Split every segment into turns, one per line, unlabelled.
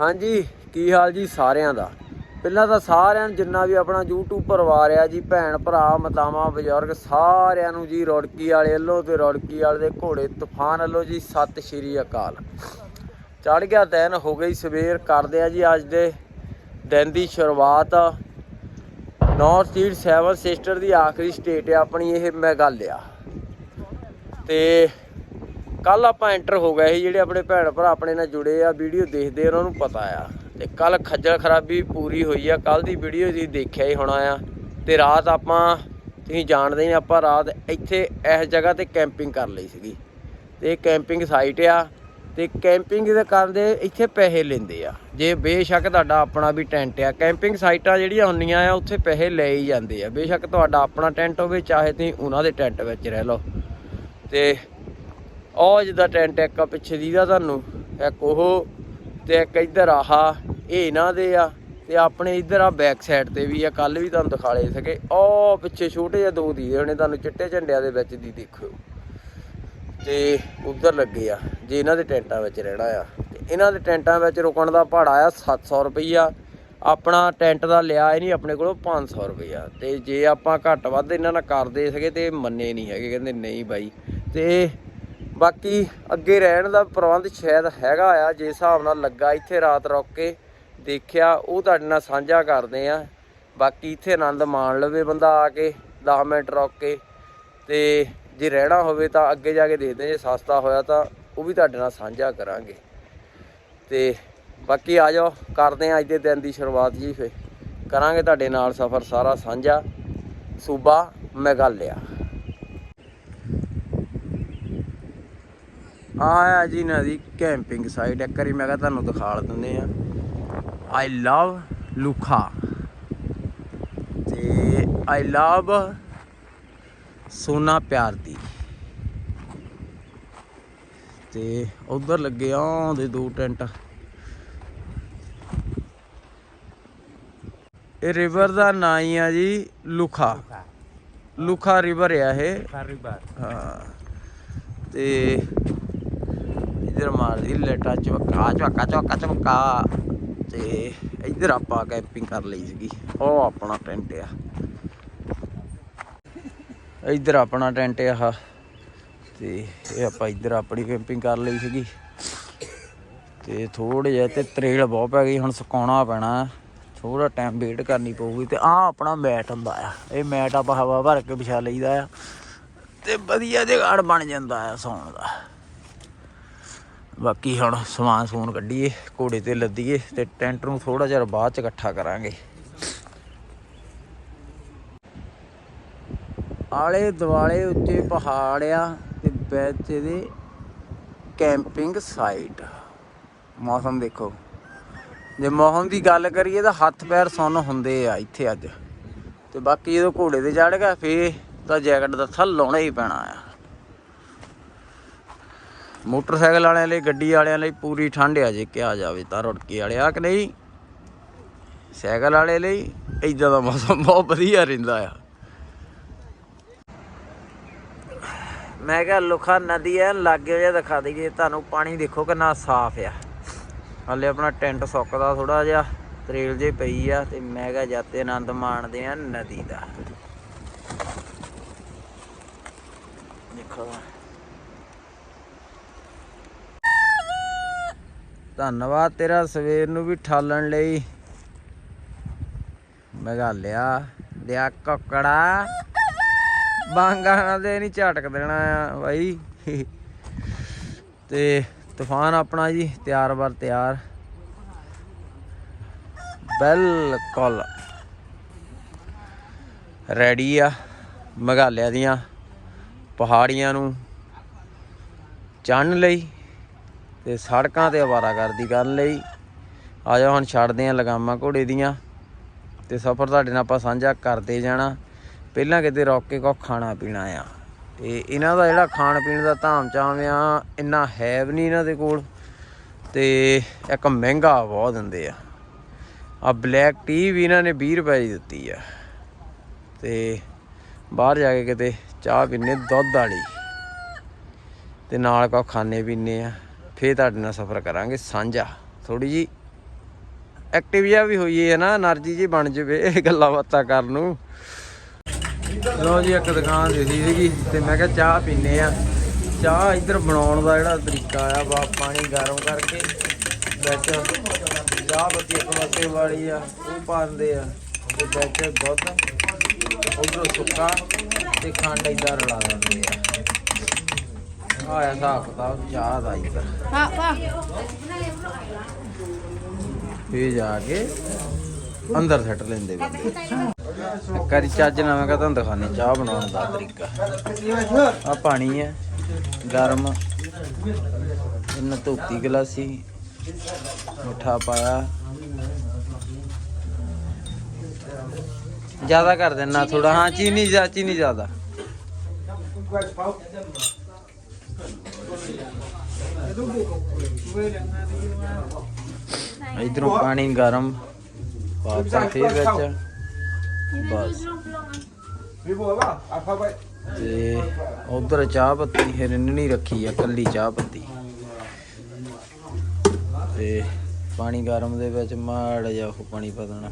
ਹਾਂਜੀ, ਕੀ ਹਾਲ ਜੀ ਸਾਰਿਆਂ ਦਾ? ਪਹਿਲਾਂ ਤਾਂ ਸਾਰਿਆਂ ਨੂੰ ਜਿੰਨਾ ਵੀ ਆਪਣਾ YouTube ਪਰਿਵਾਰ ਆ ਜੀ, ਭੈਣ, ਭਰਾ, ਮਾਤਾਵਾਂ, ਬਜ਼ੁਰਗ, ਸਾਰਿਆਂ ਨੂੰ ਜੀ ਰੌੜਕੀ ਵਾਲੇ ਵੱਲੋਂ ਤੇ ਰੌੜਕੀ ਵਾਲੇ ਦੇ ਘੋੜੇ ਤੂਫਾਨ ਵੱਲੋਂ ਜੀ ਸਤਿ ਸ਼੍ਰੀ ਅਕਾਲ। ਚੜ ਗਿਆ ਦਿਨ, ਹੋ ਗਈ ਸਵੇਰ, ਕਰਦੇ ਆ ਜੀ ਅੱਜ ਦੇ ਦਿਨ ਦੀ ਸ਼ੁਰੂਆਤ। ਨਾਰਥ ਈਸਟ ਸੈਵਨ ਸਿਸਟਰ ਦੀ ਆਖਰੀ ਸਟੇਟ ਆ ਆਪਣੀ, ਇਹ ਮੇਘਾਲਿਆ ਤੇ ਕੱਲ ਆਪਾਂ ਐਂਟਰ ਹੋ ਗਏ ਸੀ, ਜਿਹੜੇ ਆਪਣੇ ਭੈਣ ਭਰਾ ਆਪਣੇ ਨਾਲ ਜੁੜੇ ਆ, ਵੀਡੀਓ ਦੇਖਦੇ ਉਹਨਾਂ ਨੂੰ ਪਤਾ ਆ। ਤੇ ਕੱਲ ਖੱਜਲ ਖਰਾਬੀ ਪੂਰੀ ਹੋਈ ਆ, ਕੱਲ ਦੀ ਵੀਡੀਓ ਜੀ ਦੇਖਿਆ ਹੀ ਹੋਣਾ ਆ। ਤੇ ਰਾਤ ਆਪਾਂ, ਤੁਸੀਂ ਜਾਣਦੇ ਹੀ ਆਪਾਂ ਰਾਤ ਇੱਥੇ ਇਸ ਜਗ੍ਹਾ ਤੇ ਕੈਂਪਿੰਗ ਕਰ ਲਈ ਸੀਗੀ। ਤੇ ਕੈਂਪਿੰਗ ਸਾਈਟ ਆ, ਤੇ ਕੈਂਪਿੰਗ ਦੇ ਕਰਦੇ ਇੱਥੇ ਪੈਸੇ ਲੈਂਦੇ ਆ। ਜੇ ਬੇਸ਼ੱਕ ਤੁਹਾਡਾ ਆਪਣਾ ਵੀ ਟੈਂਟ ਆ ਕੈਂਪਿੰਗ ਸਾਈਟਾਂ ਜਿਹੜੀਆਂ ਹੁੰਦੀਆਂ ਆ, ਉੱਥੇ ਪੈਸੇ ਲੈ ਹੀ ਜਾਂਦੇ ਆ। ਬੇਸ਼ੱਕ ਤੁਹਾਡਾ ਆਪਣਾ ਟੈਂਟ ਹੋਵੇ, ਚਾਹੇ ਤੁਸੀਂ ਉਹਨਾਂ ਦੇ ਟੈਂਟ ਵਿੱਚ ਰਹਿ ਲਓ। ਤੇ ਉਹ ਜਿਹਦਾ ਟੈਂਟ ਇੱਕ ਆ ਪਿੱਛੇ ਦੀ ਦਾ ਤੁਹਾਨੂੰ, ਇੱਕ ਉਹ ਤੇ ਇੱਕ ਇੱਧਰ ਆਹਾ, ਇਹ ਇਹਨਾਂ ਦੇ ਆ ਤੇ ਆਪਣੇ ਇੱਧਰ ਆ ਬੈਕ ਸਾਈਡ ਤੇ ਵੀ ਆ ਕੱਲ ਵੀ ਤੁਹਾਨੂੰ ਦਿਖਾ ਲਏ ਸਕੇ ਉਹ ਪਿੱਛੇ ਛੋਟੇ ਜਿਹੇ ਦੋ ਦੀਦੇ ਹੋਣੇ, ਤੁਹਾਨੂੰ ਚਿੱਟੇ ਝੰਡਿਆਂ ਦੇ ਵਿੱਚ ਦੀ ਦੇਖਿਓ। ਤੇ ਉਧਰ ਲੱਗੇ ਆ, ਜੇ ਇਹਨਾਂ ਦੇ ਟੈਂਟਾਂ ਵਿੱਚ ਰਹਿਣਾ ਆ। ਤੇ ਇਹਨਾਂ ਦੇ ਟੈਂਟਾਂ ਵਿੱਚ ਰੁਕਣ ਦਾ ਭਾੜਾ ਆ 700 ਰੁਪਈਆ। ਆਪਣਾ ਟੈਂਟ ਦਾ ਲਿਆ ਇਹ ਨਹੀਂ ਆਪਣੇ ਕੋਲੋਂ 500 ਰੁਪਈਆ। ਤੇ ਜੇ ਆਪਾਂ ਘੱਟ ਵੱਧ ਇਹਨਾਂ ਨਾਲ ਕਰਦੇ ਸਕੇ ਤੇ ਮੰਨੇ ਨਹੀਂ ਹੈਗੇ, ਕਹਿੰਦੇ ਨਹੀਂ ਬਾਈ। ਤੇ ਬਾਕੀ ਅੱਗੇ ਰਹਿਣ ਦਾ ਪ੍ਰਬੰਧ ਸ਼ਾਇਦ ਹੈਗਾ ਆ, ਜੇ ਹਿਸਾਬ ਨਾਲ ਲੱਗਾ ਇੱਥੇ ਰਾਤ ਰੁਕ ਕੇ ਦੇਖਿਆ, ਉਹ ਤੁਹਾਡੇ ਨਾਲ ਸਾਂਝਾ ਕਰਦੇ ਆ। ਬਾਕੀ ਇੱਥੇ ਆਨੰਦ ਮਾਣ ਲਵੇ ਬੰਦਾ ਆ ਕੇ 10 ਮਿੰਟ ਰੁਕ ਕੇ। ਤੇ ਜੇ ਰਹਿਣਾ ਹੋਵੇ ਤਾਂ ਅੱਗੇ ਜਾ ਕੇ ਦੇਖਦੇ ਜੇ ਸਸਤਾ ਹੋਇਆ ਤਾਂ ਉਹ ਵੀ ਤੁਹਾਡੇ ਨਾਲ ਸਾਂਝਾ ਕਰਾਂਗੇ। ਤੇ ਬਾਕੀ ਆ ਜਾਓ, ਕਰਦੇ ਆ ਅੱਜ ਦੇ ਦਿਨ ਦੀ ਸ਼ੁਰੂਆਤ ਜੀ ਫੇ ਕਰਾਂਗੇ ਤੁਹਾਡੇ ਨਾਲ ਸਫ਼ਰ ਸਾਰਾ ਸਾਂਝਾ। ਸੂਬਾ ਮੇਘਾਲਿਆ ਆਇਆ ਜੀ ਨਦੀ ਕੈਂਪਿੰਗ ਸਾਈਟ ਇੱਕ ਵਾਰੀ ਮੈਂ ਕਿਹਾ ਤੁਹਾਨੂੰ ਦਿਖਾ ਦਿੰਦੇ ਆ ਆਈ ਲਵ ਲੁਖਾ ਤੇ ਆਈ ਲਵ ਸੋਨਾ ਪਿਆਰ ਦੀ। ਤੇ ਉਧਰ ਲੱਗੇ ਆਉਂਦੇ ਦੋ ਟੈਂਟ। ਇਹ ਰਿਵਰ ਦਾ ਨਾਂ ਹੀ ਆ ਜੀ ਲੁਖਾ ਲੁਖਾ ਰਿਵਰ ਆ ਇਹ। ਹਾਂ। ਤੇ ਇਧਰ ਮਾਰਦੀ ਲੇਟਾ ਚਵਕਾ ਚਵਕਾ ਚਵਕਾ ਚਵਕਾ ਤੇ ਇਧਰ ਆਪਾਂ ਕੈਂਪਿੰਗ ਕਰ ਲਈ ਸੀਗੀ। ਉਹ ਆਪਣਾ ਟੈਂਟ ਆ। ਇਧਰ ਆਪਣਾ ਟੈਂਟ ਆ ਆਹ। ਤੇ ਇਹ ਆਪਾਂ ਇਧਰ ਆਪਣੀ ਕੈਂਪਿੰਗ ਕਰ ਲਈ ਸੀਗੀ। ਤੇ ਥੋੜੇ ਜਿਹਾ ਤੇ ਤਰੇਲ ਬਹੁਤ ਪੈ ਗਈ ਹੁਣ ਸੁਕਾਉਣਾ ਪੈਣਾ। ਥੋੜਾ ਟਾਈਮ ਵੇਟ ਕਰਨੀ ਪਊਗੀ। ਤੇ ਆਹ ਆਪਣਾ ਮੈਟ ਹੁੰਦਾ ਆ। ਇਹ ਮੈਟ ਆਪਾਂ ਹਵਾ ਭਰ ਕੇ ਵਿਛਾ ਲਈਦਾ ਆ। ਤੇ ਵਧੀਆ ਜਗਾੜ ਬਣ ਜਾਂਦਾ ਆ ਸੌਣ ਦਾ। ਬਾਕੀ ਹੁਣ ਸਮਾਨ ਸਮੂਨ ਕੱਢੀਏ, ਘੋੜੇ ਤੇ ਲੱਦੀਏ ਤੇ ਟੈਂਟ ਨੂੰ ਥੋੜਾ ਜਿਹਾ ਬਾਅਦ ਚ ਇਕੱਠਾ ਕਰਾਂਗੇ। ਆਲੇ ਦੁਆਲੇ ਉੱਤੇ ਪਹਾੜ ਆ ਤੇ ਵਿੱਚ ਇਹਦੇ ਕੈਂਪਿੰਗ ਸਾਈਟ। ਮੌਸਮ ਦੇਖੋ। ਜੇ ਮੌਸਮ ਦੀ ਗੱਲ ਕਰੀਏ ਤਾਂ ਹੱਥ ਪੈਰ ਸੁੰਨ ਹੁੰਦੇ ਆ ਇੱਥੇ ਅੱਜ। ਤੇ ਬਾਕੀ ਜਦੋਂ ਘੋੜੇ ਤੇ ਚੜ ਗਿਆ ਫੇ ਤਾਂ ਜੈਕਟ ਦਾ ਥੱਲ ਲਾਉਣਾ ਹੀ ਪੈਣਾ ਆ। ਮੋਟਰਸਾਈਕਲ ਵਾਲਿਆਂ ਲਈ, ਗੱਡੀ ਵਾਲਿਆਂ ਲਈ ਪੂਰੀ ਠੰਡ ਆ ਜੇ ਕਿਹਾ ਜਾਵੇ ਤਾਂ ਰੁੜਕੀ ਵਾਲੇ। ਆ ਕਿ ਨਹੀਂ? ਸਾਈਕਲ ਵਾਲੇ ਲਈ ਇਦਾਂ ਦਾ ਮੌਸਮ ਬਹੁਤ ਵਧੀਆ ਰਹਿੰਦਾ ਆ। ਮੈਂ ਕਿਹਾ ਲੁਖਾ ਨਦੀ ਐ ਲਾਗੇ ਜਿਹਾ ਦਿਖਾ ਦਈਏ। ਤੁਹਾਨੂੰ ਪਾਣੀ ਦੇਖੋ ਕਿੰਨਾ ਸਾਫ਼ ਆ। ਹਾਲੇ ਆਪਣਾ ਟੈਂਟ ਸੁੱਕਦਾ ਥੋੜਾ ਜਿਹਾ, ਤਰੇਲ ਜੇ ਪਈ ਆ ਤੇ ਮੈਂ ਕਿਹਾ ਜਾਤੇ ਆਨੰਦ ਮਾਣਦੇ ਆ ਨਦੀ ਦਾ। ਦੇਖੋ। ਧੰਨਵਾਦ ਤੇਰਾ ਸਵੇਰ ਨੂੰ ਵੀ ਠਾਲਣ ਲਈ। ਮੇਘਾਲਿਆ ਲਿਆ ਕੁੱਕੜਾ। ਬਾਂਗਾ ਦੇ, ਨਹੀਂ ਝਟਕ ਦੇਣਾ ਆ ਬਾਈ। ਤੇ ਤੂਫਾਨ ਆਪਣਾ ਜੀ, ਤਿਆਰ ਬਰ ਤਿਆਰ। ਬਿਲਕੁਲ। ਰੈਡੀ ਆ ਮੇਘਾਲਿਆ ਦੀਆਂ ਪਹਾੜੀਆਂ ਨੂੰ ਚੜ੍ਹਨ ਲਈ। ਤੇ ਸੜਕਾਂ ਤੇ ਆਵਾਰਾਗਰਦੀ ਕਰਨ ਲਈ। ਆ ਜਾਓ, ਹੁਣ ਛੱਡਦੇ ਆ ਲਗਾਮਾਂ ਘੋੜੇ ਦੀਆਂ। ਤੇ ਸਫ਼ਰ ਤੁਹਾਡੇ ਨਾਲ ਆਪਾਂ ਸਾਂਝਾ ਕਰਦੇ ਜਾਣਾ। ਪਹਿਲਾਂ ਕਿਤੇ ਰੋਕ ਕੇ ਕੁਛ ਖਾਣਾ ਪੀਣਾ ਆ। ਤੇ ਇਹਨਾਂ ਦਾ ਜਿਹੜਾ ਖਾਣ ਪੀਣ ਦਾ ਧਾਮ ਚਾਮ ਆ, ਇੰਨਾ ਹੈ ਵੀ ਨਹੀਂ ਇਹਨਾਂ ਦੇ ਕੋਲ। ਤੇ ਇੱਕ ਮਹਿੰਗਾ ਬਹੁਤ ਦਿੰਦੇ ਆ। ਆ ਬਲੈਕ ਟੀ ਵੀ ਇਹਨਾਂ ਨੇ 20 ਰੁਪਏ ਦੀ ਦਿੱਤੀ ਆ। ਤੇ ਬਾਹਰ ਜਾ ਕੇ ਕਿਤੇ ਚਾਹ ਪੀਨੇ ਦੁੱਧ ਵਾਲੀ। ਤੇ ਨਾਲ ਕੋ ਖਾਣੇ ਪੀਣੇ ਆ। ਫੇਰ ਤੁਹਾਡੇ ਨਾਲ ਸਫ਼ਰ ਕਰਾਂਗੇ, ਸਾਂਝਾ। ਥੋੜੀ ਜੀ ਐਕਟਿਵ ਜਿਹਾ ਵੀ ਹੋਈਏ ਹੈ ਨਾ એનર્ਜੀ ਜੀ ਬਣ ਜਵੇ ਇਹ ਗੱਲਾਂ ਬਾਤਾਂ ਕਰਨ ਨੂੰ। ਲੋ ਜੀ, ਇੱਕ ਦੁਕਾਨ ਦਿੱਤੀ ਸੀਗੀ, ਤੇ ਮੈਂ ਕਿਹਾ ਚਾਹ ਪੀਨੇ ਆ। ਚਾਹ ਇੱਧਰ ਬਣਾਉਣ ਦਾ ਜਿਹੜਾ ਤਰੀਕਾ ਆ ਵਾ ਪਾਣੀ ਗਰਮ ਕਰਕੇ ਵਿੱਚ ਚਾਹ ਪੱਤੀ ਇੱਕ ਮੱਕੇ ਵਾਲੀ ਆ, ਉਹ ਪਾਉਂਦੇ ਆ, ਤੇ ਵਿੱਚ ਦੁੱਧ, ਉਧਰੋਂ ਸੁੱਕਾ ਤੇ ਖੰਡ ਇਦਾਂ ਰਲਾ ਦਿੰਦੇ ਆ। ਆਇਆ ਹਿਸਾਬ ਕਿਤਾਬ ਚਾਹ ਦਾ ਇੱਧਰ।
ਹਾਂ ਹਾਂ
ਫੇਰ ਜਾ ਕੇ ਅੰਦਰ ਸੱਟ ਲੈਂਦੇ ਬੰਦੇ। ਇੱਕ ਵਾਰੀ ਚੱਜ ਨਾਲ ਮੈਂ ਤੁਹਾਨੂੰ ਦਿਖਾਣੇ ਚਾਹ ਬਣਾਉਣ ਦਾ ਤਰੀਕਾ। ਆ ਪਾਣੀ ਹੈ ਗਰਮ। ਇਹਨਾਂ ਧੋਤੀ ਗਲਾਸੀ ਮਿੱਠਾ ਪਾਇਆ। ਜ਼ਿਆਦਾ ਕਰ ਦੇਣਾ ਥੋੜਾ ਹਾਂ ਚੀਨੀ ਜਾ ਚੀਨੀ ਜ਼ਿਆਦਾ। ਇਧਰੋਂ ਪਾਣੀ ਗਰਮ ਪਾਤਾ ਫੇਰ ਵਿੱਚ। ਬਸ। ਤੇ ਉਧਰ ਚਾਹ ਪੱਤੀ ਹਿਰਨਣੀ ਰੱਖੀ ਆ ਕੱਲੀ ਚਾਹ ਪੱਤੀ। ਤੇ ਪਾਣੀ ਗਰਮ ਦੇ ਵਿੱਚ ਮਾੜਾ ਜਿਹਾ ਉਹ ਪਾਣੀ ਪਾ ਦੇਣਾ।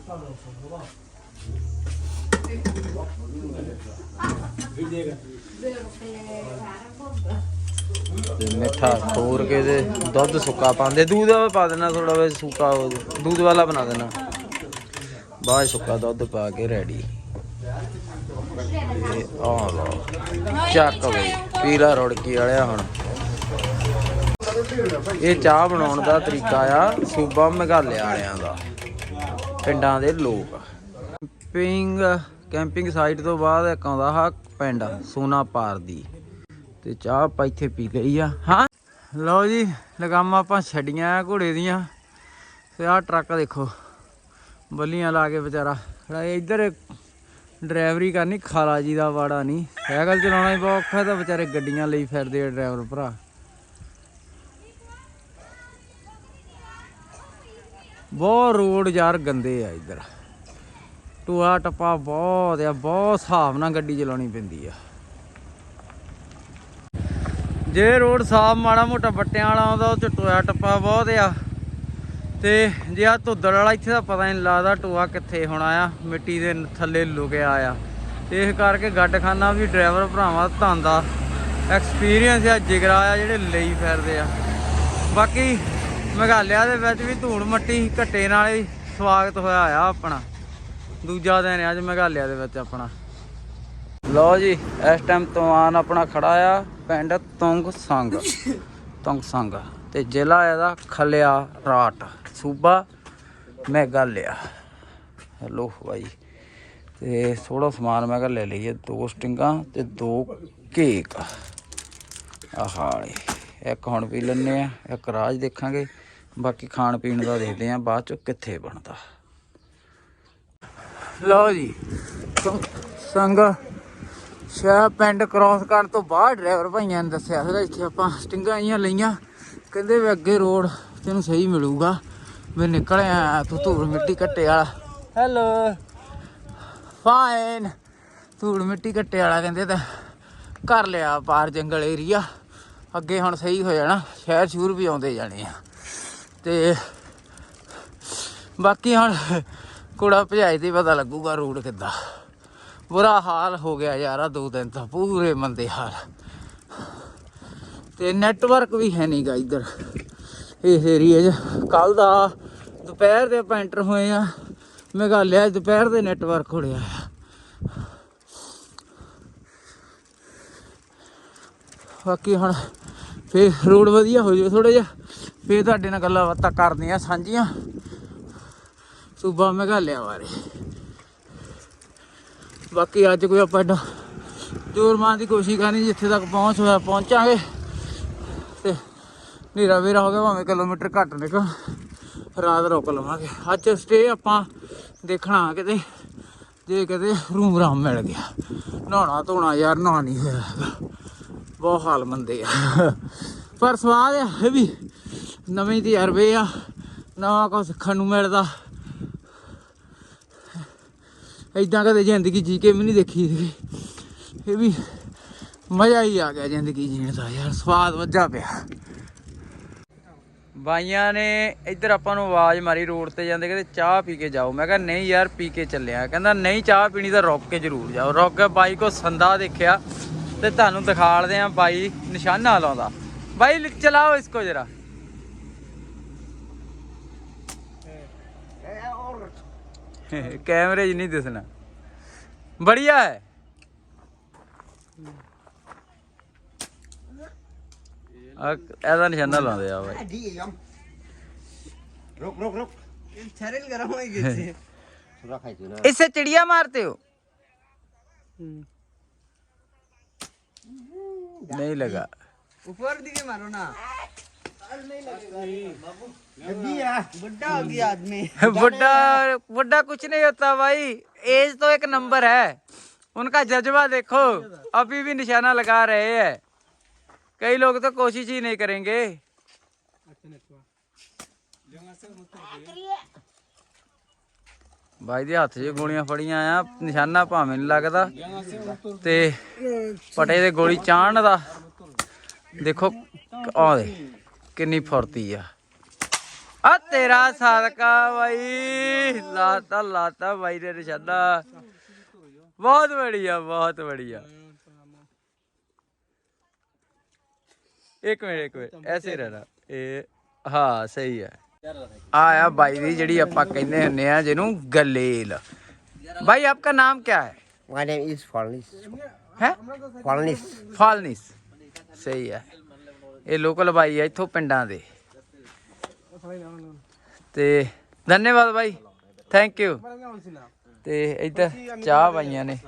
ਤੇ ਮਿੱਠਾ ਖੋਰ ਕੇ ਤੇ ਦੁੱਧ ਸੁੱਕਾ ਪਾਉਂਦੇ ਦੁੱਧ ਵੀ ਪਾ ਦੇਣਾ ਥੋੜਾ ਵੇ ਸੁੱਕਾ ਦੁੱਧ ਵਾਲਾ ਬਣਾ ਦੇਣਾ ਬਾਅਦ ਸੁੱਕਾ ਦੁੱਧ ਪਾ ਕੇ ਰੈਡੀ ਆ ਲਓ, ਚੱਕ ਬਈ, ਪੀਲਾ ਰੋੜਕੀ ਵਾਲਿਆ ਹੁਣ। ਇਹ ਚਾਹ ਬਣਾਉਣ ਦਾ ਤਰੀਕਾ ਆ, ਸੂਬਾ ਮੇਘਾਲਿਆ ਵਾਲਿਆਂ ਦਾ। ਪਿੰਡਾਂ ਦੇ ਲੋਕ। ਕੈਂਪਿੰਗ ਕੈਂਪਿੰਗ ਸਾਈਟ ਤੋਂ ਬਾਅਦ ਇੱਕ ਆਉਂਦਾ ਹਾ ਪਿੰਡ, ਸੋਨਾ ਪਾਰ ਦੀ। ਤੇ ਚਾਹ ਆਪਾਂ ਇੱਥੇ ਪੀ ਲਈ ਆ ਹਾਂ। ਲਓ ਜੀ, ਲਗਾਮਾਂ ਆਪਾਂ ਛੱਡੀਆਂ ਘੋੜੇ ਦੀਆਂ। ਤੇ ਆਹ ਟਰੱਕ ਦੇਖੋ, ਬੱਲੀਆਂ ਲਾ ਕੇ ਵਿਚਾਰਾ। ਖੜਾ ਇੱਧਰ ਡਰਾਈਵਰੀ ਕਰਨੀ, ਖਾਲਾ ਜੀ ਦਾ ਵਾੜਾ ਨਹੀਂ ਸਾਈਕਲ ਚਲਾਉਣਾ ਹੀ ਬਹੁਤ ਔਖਾ ਤਾਂ ਵਿਚਾਰੇ ਗੱਡੀਆਂ ਲਈ ਫਿਰਦੇ ਆ ਡਰਾਈਵਰ ਭਰਾ। ਬਹੁਤ ਰੋਡ ਯਾਰ ਗੰਦੇ ਆ ਇੱਧਰ। ਟੂਆ ਟੱਪਾ ਬਹੁਤ ਆ, ਬਹੁਤ ਹਿਸਾਬ ਨਾਲ ਗੱਡੀ ਚਲਾਉਣੀ ਪੈਂਦੀ ਆ। ਜੇ ਰੋਡ ਸਾਫ਼ ਮਾੜਾ ਮੋਟਾ ਬੱਟਿਆਂ ਵਾਲਾ ਆਉਂਦਾ, ਉਹ ਚ ਟੋਇਆ ਟੱਪਾ ਬਹੁਤ ਆ। ਤੇ ਜੇ ਆ ਧੁੱਦੜ ਵਾਲਾ, ਇੱਥੇ ਦਾ ਪਤਾ ਨਹੀਂ ਲੱਗਦਾ ਟੋਆ ਕਿੱਥੇ ਹੋਣਾ ਆ, ਮਿੱਟੀ ਦੇ ਥੱਲੇ ਲੁਕਿਆ ਆ। ਇਸ ਕਰਕੇ ਗੱਡਖਾਨਾ ਵੀ ਡਰਾਈਵਰ ਭਰਾਵਾਂ ਦਾ ਧੰਦਾ ਐਕਸਪੀਰੀਅੰਸ ਆ, ਜਿਗਰਾ ਆ, ਜਿਹੜੇ ਲਈ ਫਿਰਦੇ ਆ। ਬਾਕੀ ਮੇਘਾਲਿਆ ਦੇ ਵਿੱਚ ਵੀ ਧੂੜ ਮੱਟੀ ਘੱਟੇ ਨਾਲ ਹੀ ਸਵਾਗਤ ਹੋਇਆ ਆ ਆਪਣਾ। ਦੂਜਾ ਦਿਨ ਆ ਅੱਜ ਮੇਘਾਲਿਆ ਦੇ ਵਿੱਚ ਆਪਣਾ। ਲਓ ਜੀ, ਇਸ ਟਾਈਮ ਤਵਾਨ ਆਪਣਾ ਖੜਾ ਆ। ਪਿੰਡ ਤੁੰਗ ਸੰਗ। ਤੁੰਗ ਸੰਗ। ਤੇ ਜ਼ਿਲ੍ਹਾ ਇਹਦਾ ਖਲਿਆ ਰਾਟ। ਸੂਬਾ ਮੇਘਾਲਿਆ। ਹੈਲੋ ਭਾਈ ਤੇ ਥੋੜਾ ਸਮਾਨ ਮੈਂ ਕਿਹਾ ਲੈ ਲਈਏ। ਦੋ ਸਟਿੰਗਾਂ ਤੇ ਦੋ ਕੇਕ। ਆਹਾਲੇ ਇੱਕ ਹੁਣ ਪੀ ਲੈਣੇ ਆ, ਇੱਕ ਰਾਜ ਦੇਖਾਂਗੇ। ਬਾਕੀ ਖਾਣ ਪੀਣ ਦਾ ਦੇਖਦੇ ਆ, ਬਾਅਦ ਚ ਕਿੱਥੇ ਬਣਦਾ। ਲਓ ਜੀ। ਸੰਗ। ਸ਼ਾਹ ਪਿੰਡ ਕ੍ਰਾਸ ਕਰਨ ਤੋਂ ਬਾਅਦ ਡਰਾਈਵਰ ਭਾਈਆਂ ਨੇ ਦੱਸਿਆ ਸੀਗਾ ਇੱਥੇ ਆਪਾਂ ਸਟਿੰਗਾਂ ਆਈਆਂ ਲਈਆਂ। ਕਹਿੰਦੇ ਵੀ ਅੱਗੇ ਰੋਡ ਤੈਨੂੰ ਸਹੀ ਮਿਲੂਗਾ। ਮੈਂ ਨਿਕਲ ਆਇਆ ਤੂੰ ਧੂੜ ਮਿੱਟੀ ਕੱਟੇ ਵਾਲਾ। ਹੈਲੋ ਫਾਈਨ ਧੂੜ ਮਿੱਟੀ ਕੱਟੇ ਵਾਲਾ ਕਹਿੰਦੇ ਤਾਂ। ਕਰ ਲਿਆ ਪਾਰ ਜੰਗਲ ਏਰੀਆ ਅੱਗੇ ਹੁਣ ਸਹੀ ਹੋ ਜਾਣਾ ਸ਼ਹਿਰ ਸ਼ੂਰ ਵੀ ਆਉਂਦੇ ਜਾਣੇ ਆ। ਤੇ ਬਾਕੀ ਹੁਣ ਕੁੜਾ ਭਜਾਈ ਤੇ ਪਤਾ ਲੱਗੂਗਾ ਰੋਡ ਕਿੱਦਾਂ। ਬੁਰਾ ਹਾਲ ਹੋ ਗਿਆ ਯਾਰ ਆ ਦੋ ਦਿਨ ਤਾਂ ਪੂਰੇ ਮੰਦੇ ਹਾਲ। ਤੇ ਨੈਟਵਰਕ ਵੀ ਹੈ ਨਹੀਂਗਾ ਇੱਧਰ। ਇਸ ਏਰੀਏ 'ਚ ਕੱਲ ਦਾ ਦੁਪਹਿਰ ਦੇ ਆਪਾਂ ਐਂਟਰ ਹੋਏ ਆ ਮੇਘਾਲਿਆ 'ਚ ਦੁਪਹਿਰ ਦੇ ਨੈਟਵਰਕ ਹੋੜਿਆ ਆ। ਬਾਕੀ ਹੁਣ ਫੇਰ ਰੋਡ ਵਧੀਆ ਹੋ ਜਾਵੇ ਥੋੜਾ ਜਿਹਾ। ਫੇਰ ਤੁਹਾਡੇ ਨਾਲ ਗੱਲਾਂ ਬਾਤਾਂ ਕਰਦੀਆਂ ਸਾਂਝੀਆਂ। ਸੂਬਾ ਮੇਘਾਲਿਆ ਬਾਰੇ। ਬਾਕੀ ਅੱਜ ਕੋਈ ਆਪਾਂ ਏਡਾ ਜ਼ੋਰ ਮਾਰਨ ਦੀ ਕੋਸ਼ਿਸ਼ ਕਰਨੀ ਜਿੱਥੇ ਤੱਕ ਪਹੁੰਚ ਹੋਇਆ ਪਹੁੰਚਾਂਗੇ। ਤੇ ਹਨੇਰਾ ਵੇਰਾ ਹੋ ਗਿਆ, ਭਾਵੇਂ ਕਿਲੋਮੀਟਰ ਘੱਟ ਨਿਕਲ, ਰਾਤ ਰੁਕ ਲਵਾਂਗੇ। ਅੱਜ ਸਟੇ ਆਪਾਂ ਦੇਖਣਾ ਕਿਤੇ, ਜੇ ਕਿਤੇ ਰੂਮ ਰਾਮ ਮਿਲ ਗਿਆ। ਨਹਾਉਣਾ ਧੋਣਾ ਯਾਰ, ਨਹਾ ਨਹੀਂ ਹੋਇਆ ਬਹੁਤ ਹਾਲ ਮੰਦੇ ਆ। ਪਰ ਸਵਾਦ ਆ, ਇਹ ਵੀ। ਨਵੇਂ ਤਜਰਬੇ ਆ, ਨਵਾਂ ਕੁਝ ਸਿੱਖਣ ਨੂੰ ਮਿਲਦਾ। ਇਦਾਂ ਕਦੇ ਜ਼ਿੰਦਗੀ ਜੀ ਕੇ ਵੀ ਨਹੀਂ ਦੇਖੀ ਸੀ ਇਹ ਵੀ ਮਜ਼ਾ ਹੀ ਆ ਗਿਆ ਜ਼ਿੰਦਗੀ ਜੀਣ ਦਾ ਯਾਰ, ਸਵਾਦ ਵੱਜਾ ਪਿਆ। ਬਾਈਆਂ ਨੇ ਇੱਧਰ ਆਪਾਂ ਨੂੰ ਆਵਾਜ਼ ਮਾਰੀ ਰੋਡ ਤੇ ਜਾਂਦੇ, ਕਹਿੰਦੇ ਚਾਹ ਪੀ ਕੇ ਜਾਓ। ਮੈਂ ਕਿਹਾ ਨਹੀਂ ਯਾਰ, ਪੀ ਕੇ ਚੱਲਿਆ ਕਹਿੰਦਾ ਨਹੀਂ, ਚਾਹ ਪੀਣੀ ਤਾਂ ਰੁਕ ਕੇ ਜ਼ਰੂਰ ਜਾਓ। ਰੁਕ ਕੇ ਬਾਈ ਕੋ ਸੰਦਾ ਦੇਖਿਆ ਤੇ ਤੁਹਾਨੂੰ ਦਿਖਾਲਦੇ ਆ ਬਾਈ ਨਿਸ਼ਾਨਾ ਲਾਉਂਦਾ। ਬਾਈ ਚਲਾਓ ਇਸਕੋ ਜਰਾ। कैमरे 'ਚ ਨਹੀਂ ਦਿਸਣਾ बढ़िया है ਆ ਇਹਦਾ ਨਿਸ਼ਾਨਾ ਲਾਉਂਦੇ ਆ ਬਾਈ
ठीक है हम रुक रुक रुक
शरीर गर्म हो गई
थोड़ा खाई तू ना
इससे चिड़िया मारते हो नहीं लगा
ऊपर दिखे मारो ना
जल्दी आ
बुढ़ा हो गया आदमी
बुढ़ा बुढ़ा कुछ नहीं होता भाई एज तो एक नंबर है उनका जज्बा देखो अभी भी निशाना लगा रहे हैं कई लोग तो कोशिश ही नहीं करेंगे ਬਾਈ ਦੇ ਹੱਥ 'ਚ ਗੋਲੀਆਂ ਫੜੀਆਂ ਆ ਨਿਸ਼ਾਨਾ ਭਾਵੇਂ ਨਹੀਂ ਲੱਗਦਾ ਤੇ ਪਟੇ ਦੇ ਗੋਲੀ ਚਾਣ ਦਾ ਦੇਖੋ ਆ ਦੇ ਕਿੰਨੀ ਫੁਰਤੀ ਆ। ਆ ਤੇਰਾ ਸਦਕਾ ਬਾਈ ਲਾਤਾ ਲਾਤਾ ਬਾਈ ਦੇ ਨਿਸ਼ਾਨਾ। ਬਹੁਤ ਬੜੀਆ ਬਹੁਤ ਬੜੀਆ ਇੱਕ ਮਿੰਟ ਇੱਕ ਮਿੰਟ ਐਸੇ ਰਹਿਣਾ। ਇਹ ਹਾਂ ਸਹੀ ਹੈ। ਆ ਆ ਬਾਈ ਦੀ ਜਿਹੜੀ ਆਪਾਂ ਕਹਿੰਦੇ ਹੁੰਨੇ ਆ ਜਿਹਨੂੰ ਗਲੇਲ। ਭਾਈ ਆਪਕਾ ਨਾਮ ਕੀ ਹੈ?
My name is Falnis.
ਹੈ?
Falnis.
ਫਾਲਨਿਸ ਸਹੀ ਹੈ। ਇਹ ਲੋਕਲ ਬਾਈ ਆ ਇੱਥੋਂ ਪਿੰਡਾਂ ਦੇ। ਤੇ ਧੰਨਵਾਦ ਬਾਈ। ਥੈਂਕ ਯੂ ਤੇ ਇੱਧਰ ਚਾਹ ਬਾਈਆਂ ਨੇ।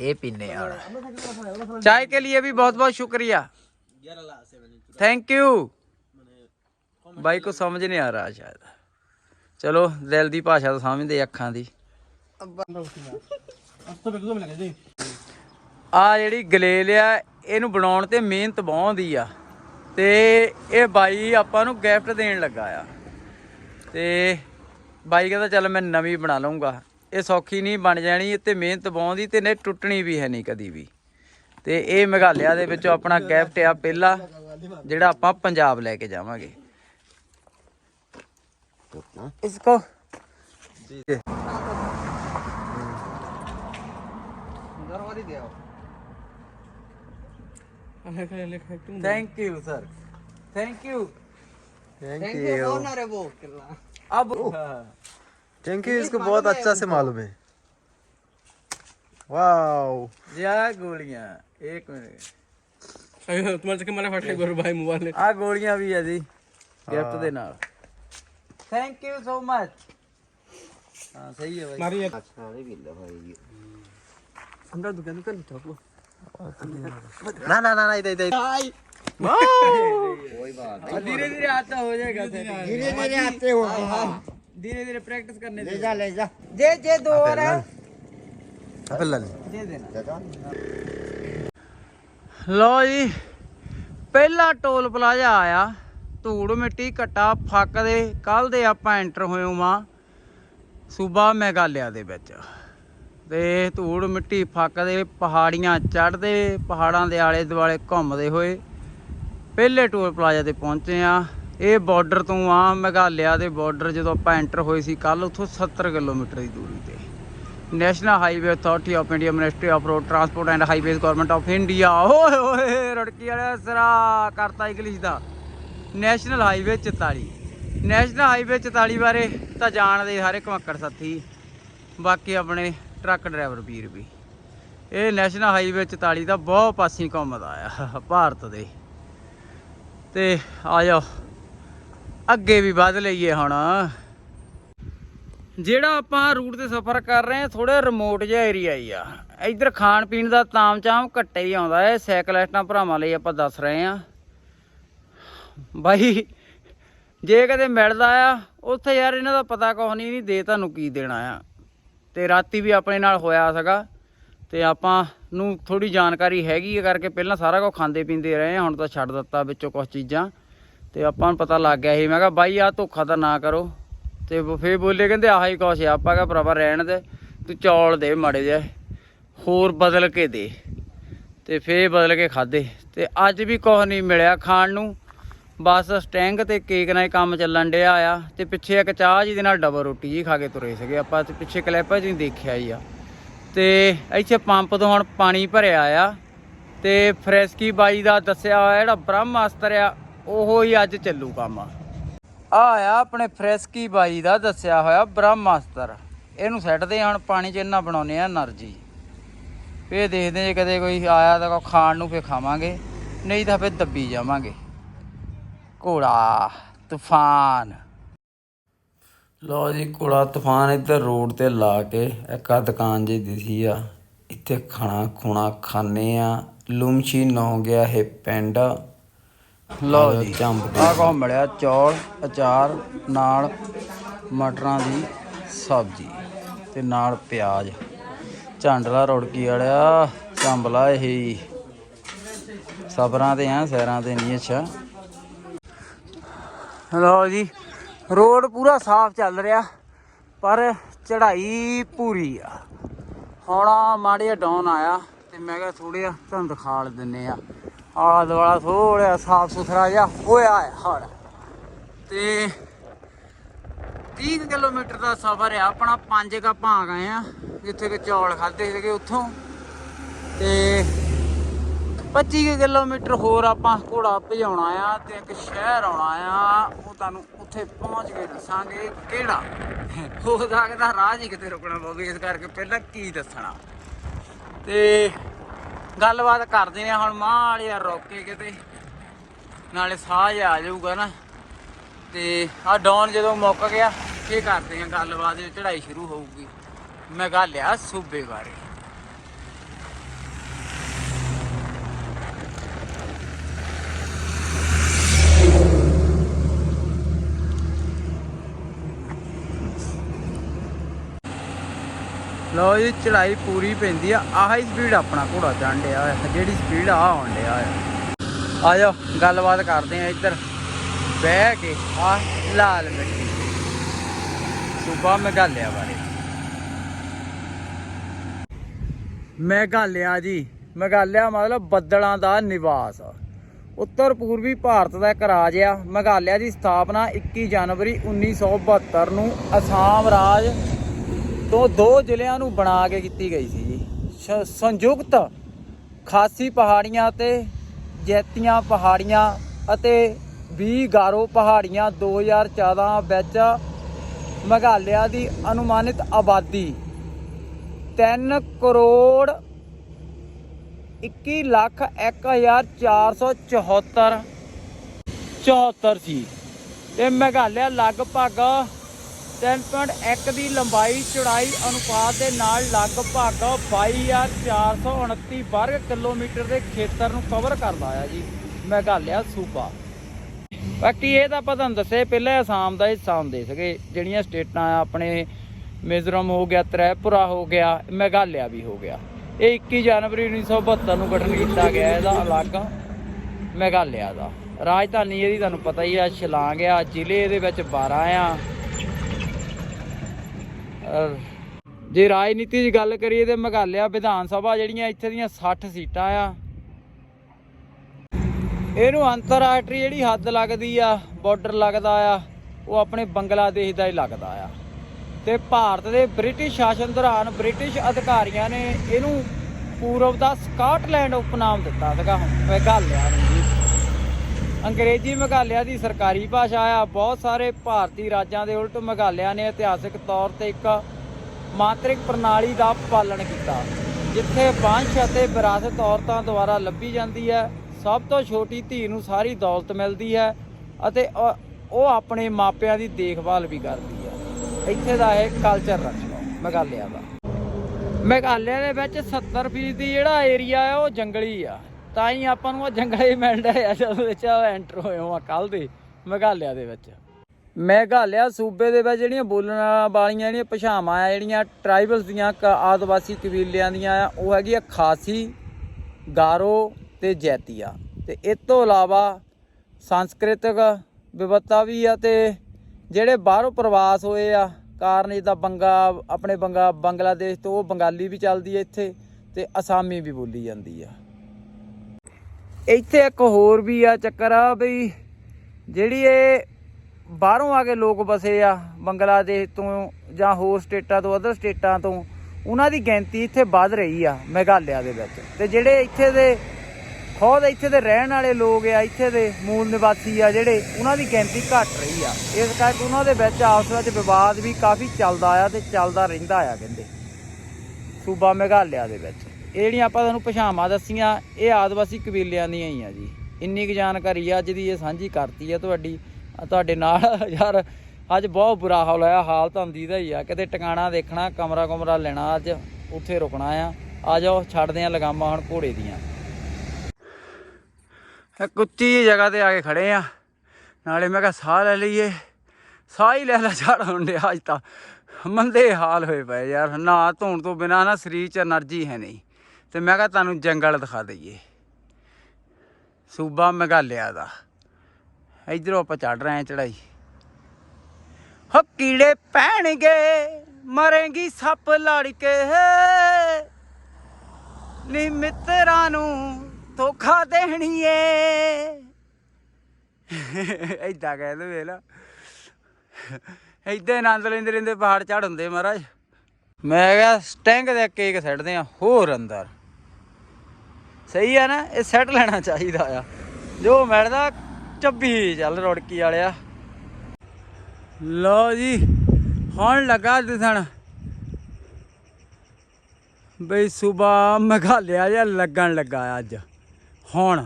ਇਹ ਪੀਨੇ ਆ ਚਾਹ ਕੇ ਲਈ ਵੀ ਬਹੁਤ ਬਹੁਤ ਸ਼ੁਕਰੀਆ। ਥੈਂਕ ਯੂ ਬਾਈ को ਸਮਝ ਨਹੀਂ ਆ रहा ਸ਼ਾਇਦ। ਚਲੋ ਦਿਲ ਦੀ ਭਾਸ਼ਾ तो समझते अखा की ਆ ਜਿਹੜੀ ਗਲੇਲ ਆ ਇਹਨੂੰ ਬਣਾਉਣ ਤੇ ਮਿਹਨਤ ਬਹੁੰਦੀ ਆ। ਤੇ ਇਹ ਬਾਈ ਆਪਾਂ ਨੂੰ ਗਿਫਟ ਦੇਣ ਲੱਗਾ ਆ। ਤੇ ਬਾਈ ਕਹਿੰਦਾ ਚੱਲ ਮੈਂ ਨਵੀਂ ਬਣਾ ਲਵਾਂਗਾ ਇਹ ਸੌਖੀ ਨਹੀਂ ਬਣ ਜਾਣੀ ਤੇ ਮਿਹਨਤ ਬਹੁੰਦੀ ਤੇ ਨੇ ਟੁੱਟਣੀ ਵੀ ਹੈ ਨਹੀਂ ਕਦੀ ਵੀ। ਤੇ ਇਹ ਮੇਘਾਲਿਆ ਦੇ ਵਿੱਚੋਂ ਆਪਣਾ ਗਿਫਟ ਆ ਪਹਿਲਾ ਜਿਹੜਾ ਆਪਾਂ ਪੰਜਾਬ ਲੈ ਕੇ ਜਾਵਾਂਗੇ। ਇਸ
ਕੋ ਜੀ ਦਰਵਾਜ਼ੇ
ਦਿਓ thank you sir thank
you thank you कौन है रे वो किला
अब
थैंक यू इसको बहुत अच्छा से मालूम है वाओ
जा गोलियां एक मिनट
तुम्हारे चक्कर मारे फट गए भाई मोबाइल
ਆ ਗੋਲੀਆਂ ਵੀ ਆ ਜੀ ਗਿਫਟ ਦੇ ਨਾਲ ਥੈਂਕ ਯੂ ਸੋ ਮਚ ਹਾਂ ਸਹੀ ਹੈ ਬਾਈ
मारी
अच्छा नहीं भी लो भाई
अंदर दुकान दुकान ठोको
ना ना ना ना इधर इधर
कोई बात
धीरे धीरे आता हो जाएगा
धीरे धीरे आते हो
धीरे धीरे प्रैक्टिस करने
ले जा ले जा
जे जे दो और है
अबे लाल
दे देना
ले जा
ਲਓ ਜੀ ਪਹਿਲਾ ਟੋਲ ਪਲਾਜ਼ਾ ਆਇਆ ਧੂੜ ਮਿੱਟੀ ਘੱਟਾ ਫੱਕ ਦੇ ਕੱਲ ਦੇ ਆਪਾਂ ਐਂਟਰ ਹੋਏ ਹਾਂ ਸੂਬਾ ਮੇਘਾਲਿਆ ਦੇ ਵਿੱਚ ਤੇ ਧੂੜ ਮਿੱਟੀ ਫੱਕਦੇ, ਪਹਾੜੀਆਂ ਚੜ੍ਹਦੇ, ਪਹਾੜਾਂ ਦੇ ਆਲੇ ਦੁਆਲੇ ਘੁੰਮਦੇ ਹੋਏ ਪਹਿਲੇ ਟੋਲ ਪਲਾਜ਼ਾ ਤੇ ਪਹੁੰਚੇ ਆ ਇਹ ਬਾਰਡਰ ਤੋਂ ਆ ਮੇਘਾਲਿਆ ਦੇ ਬਾਰਡਰ ਜਦੋਂ ਆਪਾਂ ਐਂਟਰ ਹੋਏ ਸੀ ਕੱਲ ਉੱਥੋਂ 70 ਕਿਲੋਮੀਟਰ ਦੀ ਦੂਰੀ ਤੇ। National highway authority of India ministry of road transport and highways government of India ਓਏ ਓਏ, ਰੜਕੀ ਵਾਲੇ ਸਰਾ ਕਰਤਾ ਇੰਗਲਿਸ਼ ਦਾ। ਨੈਸ਼ਨਲ ਹਾਈਵੇ 44 ਨੈਸ਼ਨਲ ਹਾਈਵੇ 44 ਬਾਰੇ ਤਾਂ ਜਾਣਦੇ ਸਾਰੇ ਘਮੱਕੜ ਸਾਥੀ। ਬਾਕੀ ਆਪਣੇ ਟਰੱਕ ਡਰਾਈਵਰ ਵੀਰ ਵੀ। ਇਹ ਨੈਸ਼ਨਲ ਹਾਈਵੇ 44 ਦਾ ਬਹੁਤ ਪਾਸੀ ਘੁੰਮਦਾ ਆ, ਭਾਰਤ ਦੇ। ਤੇ ਆ ਜਾਓ। ਅੱਗੇ ਵੀ ਵੱਧ ਲਈਏ ਹੁਣ। ਜਿਹੜਾ ਆਪਾਂ ਰੂਟ ਤੇ ਸਫ਼ਰ ਕਰ ਰਹੇ ਹਾਂ ਥੋੜਾ ਰਿਮੋਟ ਜਿਹਾ ਏਰੀਆ ਹੀ ਆ। ਇੱਧਰ ਖਾਣ ਪੀਣ ਦਾ ਤਾਮਚਾਮ ਘੱਟੇ ਹੀ ਆਉਂਦਾ ਹੈ। ਸਾਈਕਲਿਸਟਾਂ ਭਰਾਵਾਂ ਲਈ ਆਪਾਂ ਦੱਸ ਰਹੇ ਹਾਂ। ਬਾਈ, ਜੇ ਕਦੇ ਮਿਲਦਾ ਆ, ਉੱਥੇ ਯਾਰ ਇਹਨਾਂ ਦਾ ਪਤਾ ਕੁਛ ਨਹੀਂ ਨਹੀਂ ਦੇ ਤੁਹਾਨੂੰ ਕੀ ਦੇਣਾ ਆ। ਤੇ ਰਾਤੀ ਵੀ ਆਪਣੇ ਨਾਲ ਹੋਇਆ ਸੀਗਾ ਤੇ ਆਪਾਂ ਨੂੰ ਥੋੜੀ ਜਾਣਕਾਰੀ ਹੈਗੀ ਹੈ ਕਰਕੇ ਪਹਿਲਾਂ ਸਾਰਾ ਕੁਝ ਖਾਂਦੇ ਪੀਂਦੇ ਰਹੇ ਹਾਂ ਹੁਣ ਤਾਂ ਛੱਡ ਦਿੱਤਾ ਵਿੱਚੋਂ ਕੁਝ ਚੀਜ਼ਾਂ। ਤੇ ਆਪਾਂ ਨੂੰ ਪਤਾ ਲੱਗ ਗਿਆ ਸੀ, ਮੈਂ ਕਿਹਾ ਬਾਈ ਆ ਧੋਖਾ ਤਾਂ ਨਾ ਕਰੋ। ਤੇ ਉਹ ਫੇਰ ਬੋਲੇ ਕਹਿੰਦੇ, ਆਹ ਹੀ ਕੁਛ ਆ, ਆਪਾਂ ਕਿਹਾ ਭਰਾਵਾ ਰਹਿਣ ਦੇ, ਤੂੰ ਚੌਲ ਦੇ ਮਾੜੇ ਜਿਹੇ, ਹੋਰ ਬਦਲ ਕੇ ਦੇ। ਤੇ ਫੇਰ ਬਦਲ ਕੇ ਖਾਦੇ ਤੇ ਅੱਜ ਵੀ ਕੁਛ ਨਹੀਂ ਮਿਲਿਆ ਖਾਣ ਨੂੰ। ਬਸ ਸਟੈਂਗ ਤੇ ਕੇਕ ਨਾਲ ਹੀ ਕੰਮ ਚੱਲਣ ਡਿਆ ਆ ਤੇ ਪਿੱਛੇ ਇੱਕ ਚਾਹ ਜੀ ਦੇ ਨਾਲ ਡਬਲ ਰੋਟੀ ਜੀ ਖਾ ਕੇ ਤੁਰੇ ਸੀਗੇ ਆਪਾਂ ਤੇ ਪਿੱਛੇ ਕਲਿੱਪ ਜੀ ਦੇਖਿਆ ਹੀ ਆ। ਤੇ ਇੱਥੇ ਪੰਪ ਤੋਂ ਹੁਣ ਪਾਣੀ ਭਰਿਆ ਆ ਤੇ ਫਰੈਸਕੀ ਬਾਈ ਦਾ ਦੱਸਿਆ ਹੋਇਆ ਜਿਹੜਾ ਬ੍ਰਹਮਾਸਤਰ ਆ, ਉਹੋ ਹੀ ਅੱਜ ਚੱਲੂ ਕੰਮ ਆ। ਆ ਆਪਣੇ ਫਰੈਸਕੀ ਬਾਈ ਦਾ ਦੱਸਿਆ ਹੋਇਆ ਬ੍ਰਹਮਾਸਤਰ। ਇਹਨੂੰ ਸੈੱਟਦੇ ਹੁਣ ਪਾਣੀ ਚ ਇਹਨਾਂ ਬਣਾਉਨੇ ਆ એનર્ਜੀ ਇਹ ਦੇਖਦੇ ਜੇ ਕਦੇ ਕੋਈ ਆਇਆ ਤਾਂ ਖਾਣ ਨੂੰ ਫੇਰ ਖਾਵਾਂਗੇ, ਨਹੀਂ ਤਾਂ ਫੇਰ ਦੱਬੀ ਜਾਵਾਂਗੇ। ਘੋੜਾ ਤੂਫਾਨ। ਲੋ ਜੀ ਘੋੜਾ ਤੂਫਾਨ ਇੱਧਰ ਰੋਡ ਤੇ ਲਾ ਕੇ ਇੱਕ ਆ ਦੁਕਾਨ ਜੀ ਦਿਸੀ ਆ। ਇੱਥੇ ਖਾਣਾ ਖੁਣਾ ਖਾਣੇ ਆ। ਲੁਮਸ਼ੀ ਨੌ ਗਿਆ ਇਹ ਪਿੰਡ। ਲਓ ਜੀ ਆਹ ਕੋ ਮਿਲਿਆ ਚੌਲ ਅਚਾਰ ਨਾਲ ਮਟਰਾਂ ਦੀ ਸਬਜ਼ੀ ਤੇ ਨਾਲ ਪਿਆਜ਼। ਝਾਂਡਲਾ ਰੋੜਕੀ ਵਾਲਿਆ ਚੰਬਲਾ ਇਹ। ਸਬਰਾਂ ਤੇ ਆ ਸੈਰਾਂ ਤੇ ਨਹੀਂ ਅੱਛਾ। ਲਓ ਜੀ, ਰੋਡ ਪੂਰਾ ਸਾਫ਼ ਚੱਲ ਰਿਹਾ, ਪਰ ਚੜ੍ਹਾਈ ਪੂਰੀ ਆ। ਹੁਣ ਮਾੜੀਆ ਡਾਊਨ ਆਇਆ ਤੇ ਮੈਂ ਕਿਹਾ ਥੋੜ੍ਹਾ ਤੁਹਾਨੂੰ ਦਿਖਾ ਦਿੰਨੇ ਆ ਆਲਾ ਦੁਆਲਾ ਥੋੜ੍ਹਾ ਸਾਫ਼ ਸੁਥਰਾ ਜਿਹਾ ਹੋਇਆ ਹੈ ਹੌਲਾ ਤੇ 30 ਕਿਲੋਮੀਟਰ ਦਾ ਸਫ਼ਰ ਆ, ਆਪਣਾ ਪੰਜ ਕਾ ਭਾਂ ਗਏ ਆ ਜਿੱਥੇ ਕਿ ਚੌਲ ਖਾਦੇ ਸੀਗੇ ਉੱਥੋਂ। ਤੇ 25 ਕੁ ਕਿਲੋਮੀਟਰ ਹੋਰ ਆਪਾਂ ਘੋੜਾ ਭਜਾਉਣਾ ਆ ਤੇ ਇੱਕ ਸ਼ਹਿਰ ਆਉਣਾ ਆ। ਉਹ ਤੁਹਾਨੂੰ ਉੱਥੇ ਪਹੁੰਚ ਕੇ ਦੱਸਾਂਗੇ ਕਿਹੜਾ। ਹੋ ਸਕਦਾ ਰਾਹ 'ਚ ਕਿਤੇ ਰੁਕਣਾ ਪਵੇ, ਇਸ ਕਰਕੇ ਪਹਿਲਾਂ ਕੀ ਦੱਸਣਾ। ਤੇ ਗੱਲਬਾਤ ਕਰਦੇ ਨੇ ਹੁਣ ਮਾੜਿਆ ਰੁਕ ਕੇ ਕਿਤੇ। ਨਾਲੇ ਸਾਹ ਜਿਹਾ ਆ ਜਾਊਗਾ ਨਾ। ਤੇ ਆ ਡਾਊਨ ਜਦੋਂ ਮੁੱਕ ਗਿਆ ਫੇਰ ਕਰਦੇ ਆ? ਗੱਲਬਾਤ ਜੇ ਚੜਾਈ ਸ਼ੁਰੂ ਹੋਊਗੀ। ਮੈਂ ਗੱਲ ਆ ਸੂਬੇ ਬਾਰੇ। ਲਓ ਜੀ ਚੜਾਈ ਪੂਰੀ ਪੈਂਦੀ ਆ। ਆਹ ਹੀ ਸਪੀਡ ਆਪਣਾ ਘੋੜਾ ਚੜ੍ਹਨ ਡਿਆ ਆ ਜਿਹੜੀ ਸਪੀਡ ਆ, ਆਉਣ ਡਿਆ ਆ ਆ ਜਾਓ, ਗੱਲਬਾਤ ਕਰਦੇ ਆ ਇੱਧਰ। ਬਹਿ ਕੇ ਆ ਲਾਲ ਮਿੱਟੀ ਸੂਬਾ ਮੇਘਾਲਿਆ ਬਾਰੇ। ਮੇਘਾਲਿਆ ਜੀ। ਮੇਘਾਲਿਆ ਮਤਲਬ ਬੱਦਲਾਂ ਦਾ ਨਿਵਾਸ ਉੱਤਰ ਪੂਰਬੀ ਭਾਰਤ ਦਾ ਇੱਕ ਰਾਜ ਆ। ਮੇਘਾਲਿਆ ਦੀ ਸਥਾਪਨਾ 21 ਜਨਵਰੀ 1972 ਨੂੰ ਅਸਾਮ ਰਾਜ ਤੋਂ ਦੋ ਜ਼ਿਲ੍ਹਿਆਂ ਨੂੰ ਬਣਾ ਕੇ ਕੀਤੀ ਗਈ ਸੀ ਜੀ। ਸੰਯੁਕਤ ਖਾਸੀ ਪਹਾੜੀਆਂ ਤੇ ਜੈਤੀਆਂ ਪਹਾੜੀਆਂ ਅਤੇ 20 ਗਾਰੋ ਪਹਾੜੀਆਂ 2014 ਵਿੱਚ ਮੇਘਾਲਿਆ ਦੀ ਅਨੁਮਾਨਿਤ ਆਬਾਦੀ 3 ਕਰੋੜ 21 ਲੱਖ 1474 74 ਸੀ। ਤੇ ਮੇਘਾਲਿਆ ਲਗਭਗ 3.1 ਦੀ ਲੰਬਾਈ ਚੌੜਾਈ ਅਨੁਪਾਤ ਦੇ ਨਾਲ ਲਗਭਗ 22429 ਵਰਗ ਕਿਲੋਮੀਟਰ ਦੇ ਖੇਤਰ ਨੂੰ ਕਵਰ ਕਰਦਾ ਆ ਜੀ। ਮੇਘਾਲਿਆ, ਸੂਬਾ। ਬਾਕੀ ਇਹ ਤਾਂ ਆਪਾਂ ਤੁਹਾਨੂੰ ਦੱਸੇ ਪਹਿਲਾਂ ਆਸਾਮ ਦਾ ਹਿੱਸਾ ਹੁੰਦੇ ਸੀਗੇ, ਜਿਹੜੀਆਂ ਸਟੇਟਾਂ ਆ, ਆਪਣੇ ਮਿਜ਼ੋਰਮ ਹੋ ਗਿਆ, ਤ੍ਰਿਪੁਰਾ ਹੋ ਗਿਆ, ਮੇਘਾਲਿਆ ਵੀ ਹੋ ਗਿਆ। ਇਹ 21 ਜਨਵਰੀ 1972 ਨੂੰ ਗਠਨ ਕੀਤਾ ਗਿਆ, ਇਹਦਾ ਅਲੱਗ ਮੇਘਾਲਿਆ ਦਾ। ਰਾਜਧਾਨੀ ਇਹਦੀ ਤੁਹਾਨੂੰ ਪਤਾ ਹੀ ਆ, ਸ਼ਿਲਾਂਗ ਆ, ਜ਼ਿਲ੍ਹੇ ਇਹਦੇ ਵਿੱਚ 12 ਆ। ਜੇ ਰਾਜਨੀਤੀ ਦੀ ਗੱਲ ਕਰੀਏ ਤੇ ਮੇਘਾਲਿਆ ਵਿਧਾਨ ਸਭਾ ਜਿਹੜੀਆਂ ਇੱਥੇ ਦੀਆਂ 60 ਸੀਟਾਂ ਆ, ਇਹਨੂੰ ਅੰਤਰਰਾਸ਼ਟਰੀ ਜਿਹੜੀ ਹੱਦ ਲੱਗਦੀ ਆ ਬਾਰਡਰ ਲੱਗਦਾ ਆ, ਉਹ ਆਪਣੇ ਬੰਗਲਾਦੇਸ਼ ਦਾ ਹੀ ਲੱਗਦਾ ਆ। ਤੇ ਭਾਰਤ ਦੇ ਬ੍ਰਿਟਿਸ਼ ਸ਼ਾਸਨ ਦੌਰਾਨ ਬ੍ਰਿਟਿਸ਼ ਅਧਿਕਾਰੀਆਂ ਨੇ ਇਹਨੂੰ ਪੂਰਬ ਦਾ ਸਕਾਟਲੈਂਡ ਉਪਨਾਮ ਦਿੱਤਾ ਸੀਗਾ। ਮੇਘਾਲਿਆ ਨੂੰ ਜੀ ਅੰਗਰੇਜ਼ੀ ਮੇਘਾਲਿਆ ਦੀ ਸਰਕਾਰੀ ਭਾਸ਼ਾ ਆ। ਬਹੁਤ ਸਾਰੇ ਭਾਰਤੀ ਰਾਜਾਂ ਦੇ ਉਲਟ ਮੇਘਾਲਿਆ ਨੇ ਇਤਿਹਾਸਿਕ ਤੌਰ ਤੇ ਇੱਕ ਮਾਤਰਿਕ ਪ੍ਰਣਾਲੀ ਦਾ ਪਾਲਣ ਕੀਤਾ, ਜਿੱਥੇ ਵੰਸ਼ ਅਤੇ ਵਿਰਾਸਤ ਔਰਤਾਂ ਦੁਆਰਾ ਲੱਭੀ ਜਾਂਦੀ ਹੈ। ਸਭ ਤੋਂ ਛੋਟੀ ਧੀ ਨੂੰ ਸਾਰੀ ਦੌਲਤ ਮਿਲਦੀ ਹੈ ਅਤੇ ਉਹ- ਆਪਣੇ ਮਾਪਿਆਂ ਦੀ ਦੇਖਭਾਲ ਵੀ ਕਰਦੀ ਹੈ। ਇੱਥੇ ਦਾ ਇਹ ਕਲਚਰ ਰੱਖੋ, ਮੇਘਾਲਿਆ ਦਾ। ਮੇਘਾਲਿਆ ਦੇ ਵਿੱਚ 70% ਜਿਹੜਾ ਏਰੀਆ ਹੈ ਉਹ ਜੰਗਲੀ ਆ। ਤਾਂ ਹੀ ਆਪਾਂ ਨੂੰ ਉਹ ਜੰਗਲੇ ਮਿਲਦਾ ਆ ਜਦੋਂ ਵਿੱਚ ਐਂਟਰ ਹੋਏ ਹਾਂ ਕੱਲ ਦੇ ਮੇਘਾਲਿਆ ਦੇ ਵਿੱਚ। ਮੇਘਾਲਿਆ ਸੂਬੇ ਦੇ ਵਿੱਚ ਜਿਹੜੀਆਂ ਬੋਲਣ ਵਾਲੀਆਂ ਜਿਹੜੀਆਂ ਭਾਸ਼ਾਵਾਂ ਆ, ਜਿਹੜੀਆਂ ਟ੍ਰਾਈਬਲਸ ਦੀਆਂ ਕ- ਆਦਿਵਾਸੀ ਕਬੀਲਿਆਂ ਦੀਆਂ ਆ, ਉਹ ਹੈਗੀ ਆ ਖਾਸੀ, ਗਾਰੋ ਤੇ ਜੈਤੀਆ। ਤੇ ਇਸ ਤੋਂ ਇਲਾਵਾ ਸੰਸਕ੍ਰਿਤਕ ਵਿਵਸਥਾ ਵੀ ਆ ਤੇ ਜਿਹੜੇ ਬਾਹਰੋਂ ਪ੍ਰਵਾਸ ਹੋਏ ਆ, ਕਾਰਨ ਜਿੱਦਾਂ ਬੰਗਾ, ਆਪਣੇ ਬੰਗਾ, ਬੰਗਲਾਦੇਸ਼ ਤੋਂ ਉਹ ਬੰਗਾਲੀ ਵੀ ਚੱਲਦੀ ਹੈ ਇੱਥੇ ਤੇ ਅਸਾਮੀ ਵੀ ਬੋਲੀ ਜਾਂਦੀ ਆ। ਇੱਥੇ ਇੱਕ ਹੋਰ ਵੀ ਆ ਚੱਕਰ ਆ ਬਈ, ਜਿਹੜੀ ਇਹ ਬਾਹਰੋਂ ਆ ਕੇ ਲੋਕ ਬਸੇ ਆ, ਬੰਗਲਾਦੇਸ਼ ਤੋਂ ਜਾਂ ਹੋਰ ਸਟੇਟਾਂ ਤੋਂ ਅਦਰ ਸਟੇਟਾਂ ਤੋਂ, ਉਹਨਾਂ ਦੀ ਗਿਣਤੀ ਇੱਥੇ ਵੱਧ ਰਹੀ ਆ ਮੇਘਾਲਿਆ ਦੇ ਵਿੱਚ। ਤੇ ਜਿਹੜੇ ਇੱਥੇ ਦੇ, ਖੁਦ ਇੱਥੇ ਦੇ ਰਹਿਣ ਵਾਲੇ ਲੋਕ ਆ, ਇੱਥੇ ਦੇ ਮੂਲ ਨਿਵਾਸੀ ਆ ਜਿਹੜੇ, ਉਹਨਾਂ ਦੀ ਗਿਣਤੀ ਘਟ ਰਹੀ ਆ। ਇਸ ਕਰਕੇ ਉਹਨਾਂ ਦੇ ਵਿੱਚ ਆਪਸ ਵਿੱਚ ਵਿਵਾਦ ਵੀ ਕਾਫੀ ਚੱਲਦਾ ਆ ਤੇ ਚੱਲਦਾ ਰਹਿੰਦਾ ਆ ਕਹਿੰਦੇ। ਸੂਬਾ ਮੇਘਾਲਿਆ ਦੇ ਵਿੱਚ। ਇਹ ਜਿਹੜੀਆਂ ਆਪਾਂ ਤੁਹਾਨੂੰ ਪਛਾਵਾਂ ਦੱਸੀਆਂ, ਇਹ ਆਦਿਵਾਸੀ ਕਬੀਲਿਆਂ ਦੀਆਂ ਹੀ ਆ ਜੀ। ਇੰਨੀ ਕੁ ਜਾਣਕਾਰੀ ਆ, ਅੱਜ ਦੀ ਇਹ ਸਾਂਝੀ ਕਰਤੀ ਆ ਤੁਹਾਡੀ। ਤੁਹਾਡੇ ਨਾਲ ਯਾਰ, ਅੱਜ ਬਹੁਤ ਬੁਰਾ ਹਾਲ ਹੋਇਆ, ਹਾਲ ਤਾਂ ਦਾ ਹੀ ਆ। ਕਿਤੇ ਟਿਕਾਣਾ ਦੇਖਣਾ, ਕਮਰਾ ਕਮਰਾ ਲੈਣਾ, ਅੱਜ ਉੱਥੇ ਰੁਕਣਾ ਆ। ਆ ਜਾਓ, ਛੱਡਦੇ ਆ ਲਗਾਮਾਂ ਹੁਣ ਘੋੜੇ ਦੀਆਂ। ਇੱਕ ਉੱਚੀ ਜੀ ਜਗ੍ਹਾ ਤੇ ਆ ਕੇ ਖੜੇ ਆ। ਨਾਲੇ ਮੈਂ ਕਿਹਾ ਸਾਹ ਲੈ ਲਈਏ। ਸਾਹ ਹੀ ਲੈ ਲੈ ਝੜ ਹੁੰਦੇ ਅੱਜ ਤਾਂ। ਮੰਦੇ ਹਾਲ ਹੋਏ ਪਏ ਯਾਰ, ਨਾ ਧੋਣ ਤੋਂ ਬਿਨਾ, ਨਾ ਸਰੀਰ 'ਚ એનર્ਜੀ ਹੈ ਨਹੀਂ। ਤੇ ਮੈਂ ਕਿਹਾ ਤੁਹਾਨੂੰ ਜੰਗਲ ਦਿਖਾ ਦਈਏ। ਸੂਬਾ ਮੇਘਾਲਿਆ ਦਾ। ਇਧਰੋਂ ਆਪਾਂ ਚੜ ਰਹੇ ਹਾਂ ਚੜਾਈ ਹੋ ਕੀੜੇ ਪੈਣਗੇ, ਮਰੇਗੀ ਸੱਪ ਲੜ ਕੇ ਨੀ ਮਿੱਤਰਾਂ ਨੂੰ ਧੋਖਾ ਦੇਣੀ ਏ ਐਦਾਂ ਕਹਿ ਲੋ। ਵੇਲਾ ਐਦਾਂ ਆਨੰਦ ਲੈਂਦੇ ਲੈਂਦੇ ਪਹਾੜ ਚੜ ਹੁੰਦੇ ਮਹਾਰਾਜ। ਮੈਂ ਕਿਹਾ ਸਟੈਂਗ ਦੇ ਕੇਕ ਸੱਟਦੇ ਆ ਹੋਰ ਅੰਦਰ। ਸਹੀ ਆ ਨਾ, ਇਹ ਸੈੱਟ ਲੈਣਾ ਚਾਹੀਦਾ ਆ। ਜੋ ਮਿਲਦਾ ਚੱਬੀ ਚੱਲ ਰੋੜਕੀ ਵਾਲਿਆ। ਲਓ ਜੀ, ਹੁਣ ਲੱਗਾ ਦਿਸਣ। ਬਈ ਸਵੇਰ ਮੇਘਾਲਿਆ ਜਿਹਾ ਲੱਗਣ ਲੱਗਾ ਅੱਜ। ਹੁਣ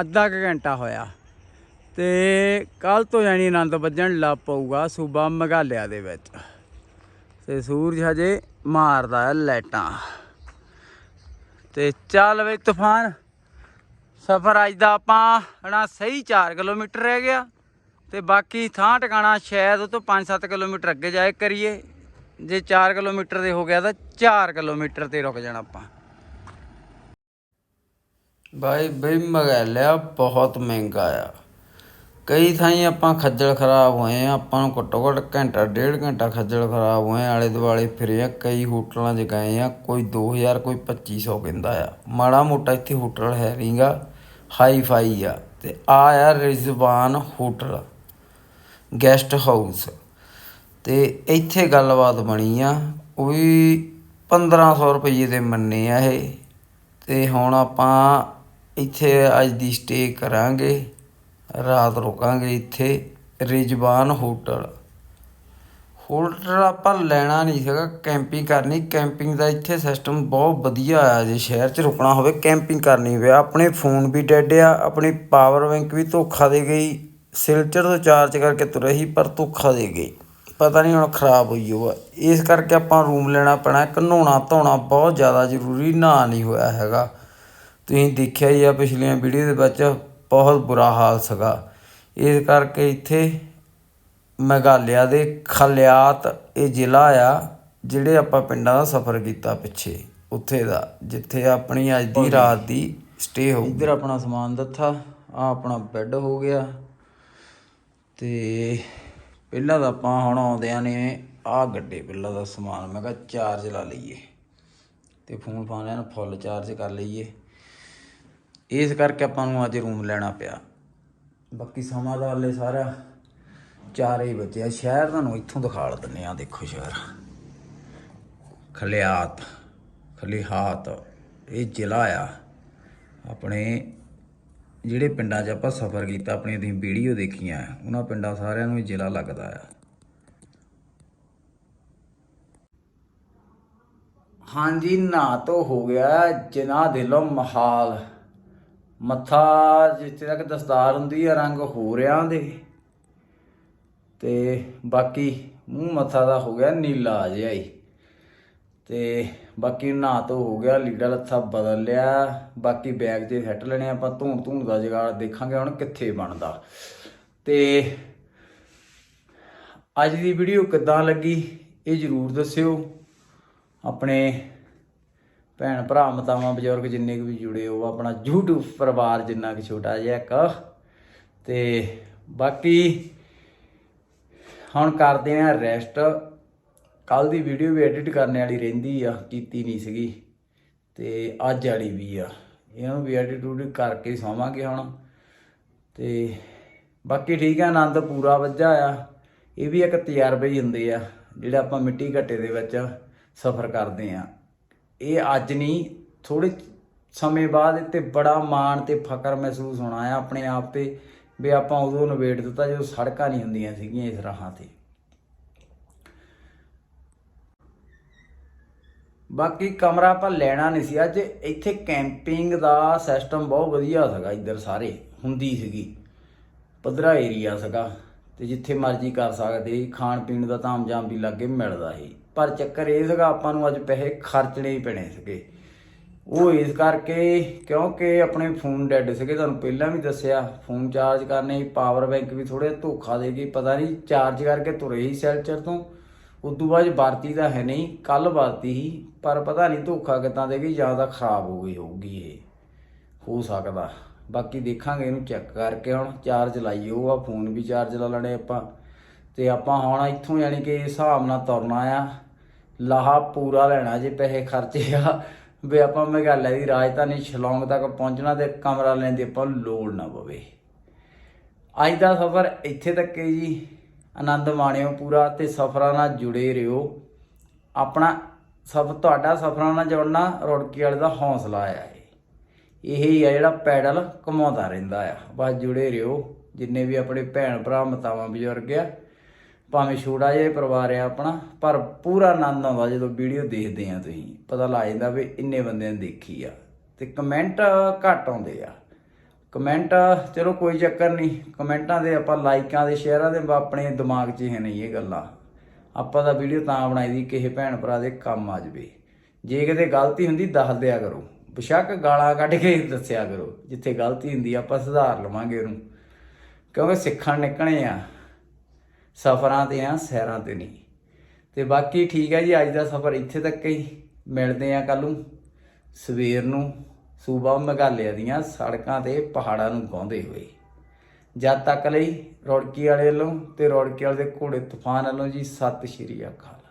ਅੱਧਾ ਕੁ ਘੰਟਾ ਹੋਇਆ ਤੇ ਕੱਲ ਤੋਂ ਜਾਨੀ ਆਨੰਦ ਵੱਜਣ ਲੱਗ ਪਊਗਾ ਸੂਬਾ ਮੇਘਾਲਿਆ ਦੇ ਵਿੱਚ। ਤੇ ਸੂਰਜ ਹਜੇ ਮਾਰਦਾ ਹੈ ਲਾਈਟਾਂ। ਤੇ ਚੱਲ ਵੇ ਤੂਫਾਨ। ਸਫ਼ਰ ਅੱਜ ਦਾ ਆਪਾਂ ਹਣਾ ਸਹੀ 4 ਕਿਲੋਮੀਟਰ ਰਹਿ ਗਿਆ ਤੇ ਬਾਕੀ ਥਾਂ ਟਿਕਾਣਾ ਸ਼ਾਇਦ ਉਹ ਤੋਂ 5-7 ਕਿਲੋਮੀਟਰ ਅੱਗੇ ਜਾਏ ਕਰੀਏ। ਜੇ 4 ਕਿਲੋਮੀਟਰ ਦੇ ਹੋ ਗਿਆ ਤਾਂ 4 ਕਿਲੋਮੀਟਰ ਤੇ ਰੁਕ ਜਾਣਾ ਆਪਾਂ। ਬਾਈ, ਬਈ ਮਗਾਲਿਆ ਬਹੁਤ ਮਹਿੰਗਾ ਆ। ਕਈ ਥਾਈਂ ਆਪਾਂ ਖੱਜਲ ਖਰਾਬ ਹੋਏ ਆ, ਆਪਾਂ ਨੂੰ ਘੱਟੋ ਘੱਟ ਘੰਟਾ ਡੇਢ ਘੰਟਾ ਖੱਜਲ ਖਰਾਬ ਹੋਏ ਆਲੇ ਦੁਆਲੇ ਫਿਰੇ ਆ, ਕਈ ਹੋਟਲਾਂ 'ਚ ਗਏ ਆ, ਕੋਈ 2000 ਕੋਈ 2500 ਕਹਿੰਦਾ ਆ। ਮਾੜਾ ਮੋਟਾ ਇੱਥੇ ਹੋਟਲ ਹੈ ਨਹੀਂਗਾ ਹਾਈ ਫਾਈ ਆ, ਤੇ ਆ ਆ ਰਿਜ਼ਵਾਨ ਹੋਟਲ, ਗੈਸਟ ਹਾਊਸ। ਤੇ ਇੱਥੇ ਗੱਲਬਾਤ ਬਣੀ ਆ, ਉਹ ਵੀ 1500 ਰੁਪਏ ਦੇ ਮੰਨੇ ਆ ਇਹ, ਤੇ ਹੁਣ ਆਪਾਂ ਇੱਥੇ ਅੱਜ ਦੀ ਸਟੇ ਕਰਾਂਗੇ। ਰਾਤ ਰੁਕਾਂਗੇ ਇੱਥੇ, ਰਿਜਵਾਨ ਹੋਟਲ। ਹੋਟਲ ਆਪਾਂ ਲੈਣਾ ਨਹੀਂ ਸੀਗਾ ਕੈਂਪਿੰਗ ਕਰਨੀ। ਕੈਂਪਿੰਗ ਦਾ ਇੱਥੇ ਸਿਸਟਮ ਬਹੁਤ ਵਧੀਆ ਆ, ਜੇ ਸ਼ਹਿਰ 'ਚ ਰੁਕਣਾ ਹੋਵੇ ਕੈਂਪਿੰਗ ਕਰਨੀ ਹੋਵੇ। ਆਪਣੇ ਫੋਨ ਵੀ ਡੈਡ ਆ, ਆਪਣੀ ਪਾਵਰ ਬੈਂਕ ਵੀ ਧੋਖਾ ਦੇ ਗਈ। ਸਿਲਚਰ ਤੋਂ ਚਾਰਜ ਕਰਕੇ ਤੁਰੇ ਸੀ, ਪਰ ਧੋਖਾ ਦੇ ਗਈ ਪਤਾ ਨਹੀਂ ਹੁਣ ਖਰਾਬ ਹੋਈ ਉਹ ਆ। ਇਸ ਕਰਕੇ ਆਪਾਂ ਰੂਮ ਲੈਣਾ ਪੈਣਾ ਇੱਕ ਨਹਾਉਣਾ ਧੋਣਾ ਬਹੁਤ ਜ਼ਿਆਦਾ ਜ਼ਰੂਰੀ, ਨਾ ਨਹੀਂ ਹੋਇਆ ਹੈਗਾ। ਤੁਸੀਂ ਦੇਖਿਆ ਹੀ ਆ ਪਿਛਲੀਆਂ ਵੀਡੀਓ ਦੇ ਵਿੱਚ ਬਹੁਤ ਬੁਰਾ ਹਾਲ ਸੀਗਾ। ਇਸ ਕਰਕੇ ਇੱਥੇ ਮੇਘਾਲਿਆ ਦੇ ਖਲਿਆਤ ਇਹ ਜ਼ਿਲ੍ਹਾ ਆ ਜਿਹੜੇ ਆਪਾਂ ਪਿੰਡਾਂ ਦਾ ਸਫ਼ਰ ਕੀਤਾ ਪਿੱਛੇ ਉੱਥੇ ਦਾ ਜਿੱਥੇ ਆਪਣੀ ਅੱਜ ਦੀ ਰਾਤ ਦੀ ਸਟੇ ਹੋ ਇੱਧਰ ਆਪਣਾ ਸਮਾਨ ਦਿੱਤਾ ਆ ਆਪਣਾ ਬੈੱਡ ਹੋ ਗਿਆ। ਤੇ ਪਹਿਲਾਂ ਤਾਂ ਆਪਾਂ ਹੁਣ ਆਉਂਦਿਆਂ ਨੇ ਆ ਗੱਡੇ ਪਹਿਲਾਂ ਦਾ ਸਮਾਨ ਮੈਂ ਕਿਹਾ ਚਾਰਜ ਲਾ ਲਈਏ। ਤੇ ਫੋਨ ਫਾਨ ਐਨ ਫੁੱਲ ਚਾਰਜ ਕਰ ਲਈਏ। ਇਸ ਕਰਕੇ ਆਪਾਂ ਨੂੰ ਅੱਜ ਰੂਮ ਲੈਣਾ ਪਿਆ। ਬਾਕੀ ਸਮਾਂ ਦਾ ਹਲੇ ਸਾਰਾ ਚਾਰੇ ਹੀ ਸ਼ਹਿਰ ਤੁਹਾਨੂੰ ਇੱਥੋਂ ਦਿਖਾ ਦਿੰਨੇ ਆ ਦੇਖੋ ਸ਼ਹਿਰ। ਖਲਿਆਤ, ਖਲਿਹਾਤ, ਇਹ ਜ਼ਿਲ੍ਹਾ ਆ। ਆਪਣੇ ਜਿਹੜੇ ਪਿੰਡਾਂ 'ਚ ਆਪਾਂ ਸਫ਼ਰ ਕੀਤਾ, ਆਪਣੀ ਤੁਸੀਂ ਵੀਡੀਓ ਦੇਖੀਆਂ ਉਹਨਾਂ ਪਿੰਡਾਂ ਸਾਰਿਆਂ ਨੂੰ ਇਹ ਜ਼ਿਲ੍ਹਾ ਲੱਗਦਾ ਆ। ਹਾਂਜੀ, ਨਾ ਤੋ ਹੋ ਗਿਆ ਜਿਨਾ ਦਿਲੋਂ ਮਹਾਲ। ਮੱਥਾ ਜਿੱਥੇ ਤੱਕ ਦਸਤਾਰ ਹੁੰਦੀ ਆ, ਰੰਗ ਹੋ ਰਿਆਂ ਦੇ ਤੇ ਬਾਕੀ ਮੂੰਹ ਮੱਥਾ ਦਾ ਹੋ ਗਿਆ ਨੀਲਾ ਜਿਹਾ ਹੀ। ਤੇ ਬਾਕੀ ਨਹਾ ਧੋ ਹੋ ਗਿਆ, ਲੀੜਾ ਲੱਥਾ ਬਦਲ ਲਿਆ। ਬਾਕੀ ਬੈਗ ਤੇ ਸੈੱਟ ਲੈਣੇ ਆਪਾਂ ਧੂਣ ਧੂਣ ਦਾ ਜਗਾੜ ਦੇਖਾਂਗੇ ਹੁਣ ਕਿੱਥੇ ਬਣਦਾ। ਤੇ ਅੱਜ ਦੀ ਵੀਡੀਓ ਕਿੱਦਾਂ ਲੱਗੀ ਇਹ ਜਰੂਰ ਦੱਸਿਓ। ਆਪਣੇ ਭੈਣ ਭਰਾ, ਮਾਤਾਵਾਂ, ਬਜ਼ੁਰਗ ਜਿੰਨੇ ਕੁ ਵੀ ਜੁੜੇ ਹੋ, ਆਪਣਾ YouTube ਪਰਿਵਾਰ ਜਿੰਨਾ ਕੁ ਛੋਟਾ ਜਿਹਾ ਇੱਕ। ਤੇ ਬਾਕੀ ਹੁਣ ਕਰਦੇ ਆ ਰੈਸਟ ਕੱਲ ਦੀ ਵੀਡੀਓ ਵੀ ਐਡਿਟ ਕਰਨ ਵਾਲੀ ਰਹਿੰਦੀ ਆ, ਕੀਤੀ ਨਹੀਂ ਸੀਗੀ। ਤੇ ਅੱਜ ਵਾਲੀ ਵੀ ਆ। ਇਹਨੂੰ ਵੀ ਐਡਿਟ ਉਡਿਟ ਕਰਕੇ ਸੌਵਾਂਗੇ ਹੁਣ। ਤੇ ਬਾਕੀ ਠੀਕ ਆ, ਆਨੰਦ ਪੂਰਾ ਵੱਜਾ ਆ। ਇਹ ਵੀ ਇੱਕ ਤਜਰਬੇ ਹੀ ਹੁੰਦੇ ਆ, ਜਿਹੜਾ ਆਪਾਂ ਮਿੱਟੀ ਘੱਟੇ ਦੇ ਵਿੱਚ ਸਫ਼ਰ ਕਰਦੇ ਆ। ਇਹ ਅੱਜ ਨਹੀਂ ਥੋੜੇ ਸਮੇਂ ਬਾਅਦ ਇਹ ਤੇ ਬੜਾ ਮਾਣ ਤੇ ਫਖਰ ਮਹਿਸੂਸ ਹੋਣਾ ਆ ਆਪਣੇ ਆਪ ਤੇ ਵੀ ਆਪਾਂ ਉਦੋਂ ਨਵੇੜ ਦਿੱਤਾ ਜਦੋਂ ਸੜਕਾਂ ਨਹੀਂ ਹੁੰਦੀਆਂ ਸੀਗੀਆਂ ਇਸ ਰਾਹਾਂ ਤੇ। ਬਾਕੀ ਕਮਰਾ ਆਪਾਂ ਲੈਣਾ ਨਹੀਂ ਸੀ, ਅੱਜ ਇੱਥੇ ਕੈਂਪਿੰਗ ਦਾ ਸਿਸਟਮ ਬਹੁਤ ਵਧੀਆ ਸੀਗਾ, ਇੱਧਰ ਸਾਰੇ ਹੁੰਦੀ ਸੀਗੀ। ਪੱਧਰਾ ਏਰੀਆ ਸੀਗਾ ਤੇ ਜਿੱਥੇ ਮਰਜ਼ੀ ਕਰ ਸਕਦੇ ਖਾਣ ਪੀਣ ਦਾ ਤਾਮਜਾਮ ਵੀ ਲੱਗੇ ਮਿਲਦਾ ਸੀ। ਪਰ ਚੱਕਰ ਇਹ ਸੀਗਾ ਆਪਾਂ ਨੂੰ ਅੱਜ ਪੈਸੇ ਖਰਚਣੇ ਹੀ ਪੈਣੇ ਸੀਗੇ। ਉਹ ਇਸ ਕਰਕੇ ਕਿਉਂਕਿ ਆਪਣੇ ਫੋਨ ਡੈੱਡ ਸੀਗੇ, ਤੁਹਾਨੂੰ ਪਹਿਲਾਂ ਵੀ ਦੱਸਿਆ ਫੋਨ ਚਾਰਜ ਕਰਨੇ ਪਾਵਰ ਬੈਂਕ ਵੀ ਥੋੜੇ ਧੋਖਾ ਦੇ ਗਈ, ਪਤਾ ਨਹੀਂ ਚਾਰਜ ਕਰਕੇ ਤੁਰੇ ਹੀ ਸੈਲਚਰ ਤੋਂ। ਉਦੋਂ ਬਾਅਦ ਵਰਤੀ ਤਾਂ ਹੈ ਨਹੀਂ ਕੱਲ ਵਰਤੀ ਸੀ, ਪਰ ਪਤਾ ਨਹੀਂ ਧੋਖਾ ਕਿੱਦਾਂ ਦੇ ਗਈ, ਜਾਂ ਤਾਂ ਖਰਾਬ ਹੋ ਗਈ ਹੋਊਗੀ ਇਹ। ਹੋ ਸਕਦਾ। ਬਾਕੀ ਦੇਖਾਂਗੇ ਇਹਨੂੰ ਚੈੱਕ ਕਰਕੇ ਹੁਣ ਚਾਰਜ ਲਾਈਓ ਆ ਫੋਨ ਵੀ ਚਾਰਜ ਲਾ ਲੈਣੇ ਆਪਾਂ। ਤੇ ਆਪਾਂ ਹੁਣ ਇੱਥੋਂ ਯਾਨੀ ਕਿ ਹਿਸਾਬ ਨਾਲ ਤੁਰਨਾ ਆ। ਲਾਹਾ ਪੂਰਾ ਲੈਣਾ ਜੇ ਪੈਸੇ ਖਰਚੇ ਆ। ਵੀ ਆਪਾਂ ਮੇਘਾਲਿਆ ਦੀ ਰਾਜਧਾਨੀ ਸ਼ਿਲੌਂਗ ਤੱਕ ਪਹੁੰਚਣਾ ਤੇ ਕਮਰਾ ਲੈਣ ਦੀ ਆਪਾਂ ਲੋੜ ਨਾ ਪਵੇ। ਅੱਜ ਦਾ ਸਫ਼ਰ ਇੱਥੇ ਤੱਕ ਹੈ ਜੀ। ਆਨੰਦ ਮਾਣਿਓ ਪੂਰਾ ਤੇ ਸਫ਼ਰਾਂ ਨਾਲ ਜੁੜੇ ਰਹੋ। ਆਪਣਾ ਸਭ ਤੁਹਾਡਾ ਸਫ਼ਰਾਂ ਨਾਲ ਜੁੜਨਾ ਰੁੜਕੀ ਵਾਲੇ ਦਾ ਹੌਸਲਾ ਆ ਇਹ। ਹੀ ਆ ਜਿਹੜਾ ਪੈਡਲ ਘੁਮਾਉਂਦਾ ਰਹਿੰਦਾ ਆ। ਬਸ ਜੁੜੇ ਰਹੋ। ਜਿੰਨੇ ਵੀ ਆਪਣੇ ਭੈਣ ਭਰਾ, ਮਤਾਵਾਂ, ਬਜ਼ੁਰਗ ਆ ਭਾਵੇਂ ਛੋਟਾ ਜਿਹਾ ਪਰਿਵਾਰ ਆ ਆਪਣਾ, ਪਰ ਪੂਰਾ ਆਨੰਦ ਆਉਂਦਾ ਜਦੋਂ ਵੀਡੀਓ ਦੇਖਦੇ ਆ ਤੁਸੀਂ। ਪਤਾ ਲੱਗ ਜਾਂਦਾ ਵੀ ਇੰਨੇ ਬੰਦਿਆਂ ਨੇ ਦੇਖੀ ਆ। ਤੇ ਕਮੈਂਟ ਘੱਟ ਆਉਂਦੇ ਆ। ਕਮੈਂਟ ਚਲੋ ਕੋਈ ਚੱਕਰ ਨਹੀਂ ਕਮੈਂਟਾਂ ਦੇ ਆਪਾਂ ਲਾਈਕਾਂ ਦੇ ਸ਼ੇਅਰਾਂ ਦੇ ਆਪਣੇ ਦਿਮਾਗ 'ਚ ਹੈ ਨਹੀਂ ਇਹ ਗੱਲਾਂ। ਆਪਾਂ ਤਾਂ ਵੀਡੀਓ ਤਾਂ ਬਣਾਈ ਦੀ ਕਿਸੇ ਭੈਣ ਭਰਾ ਦੇ ਕੰਮ ਆ ਜਵੇ। ਜੇ ਕਿਤੇ ਗਲਤੀ ਹੁੰਦੀ ਦੱਸ ਦਿਆ ਕਰੋ। ਬੇਸ਼ੱਕ ਗਾਲਾਂ ਕੱਢ ਕੇ ਦੱਸਿਆ ਕਰੋ। ਜਿੱਥੇ ਗਲਤੀ ਹੁੰਦੀ ਆਪਾਂ ਸੁਧਾਰ ਲਵਾਂਗੇ ਉਹਨੂੰ। ਕਿਉਂਕਿ ਸਿੱਖਣ ਨਿਕਲੇ ਆ। ਸਫ਼ਰਾਂ ਤੇ ਆ ਸੈਰਾਂ ਤੇ ਨਹੀਂ। ਤੇ ਬਾਕੀ ਠੀਕ ਹੈ ਜੀ, ਅੱਜ ਦਾ ਸਫ਼ਰ ਇੱਥੇ ਤੱਕ ਹੀ। ਮਿਲਦੇ ਆ ਕੱਲ ਨੂੰ, ਸਵੇਰ ਨੂੰ। ਸੂਬਾ ਮੇਘਾਲਿਆ ਦੀਆਂ ਸੜਕਾਂ ਤੇ ਪਹਾੜਾਂ ਨੂੰ ਗਾਉਂਦੇ ਹੋਏ। ਜਦ ਤੱਕ ਲਈ ਰੋੜਕੀ ਵਾਲੇ ਵੱਲੋਂ ਤੇ ਰੋੜਕੀ ਵਾਲੇ ਦੇ ਘੋੜੇ ਤੂਫਾਨ ਵੱਲੋਂ ਜੀ, ਸਤਿ ਸ਼੍ਰੀ ਅਕਾਲ।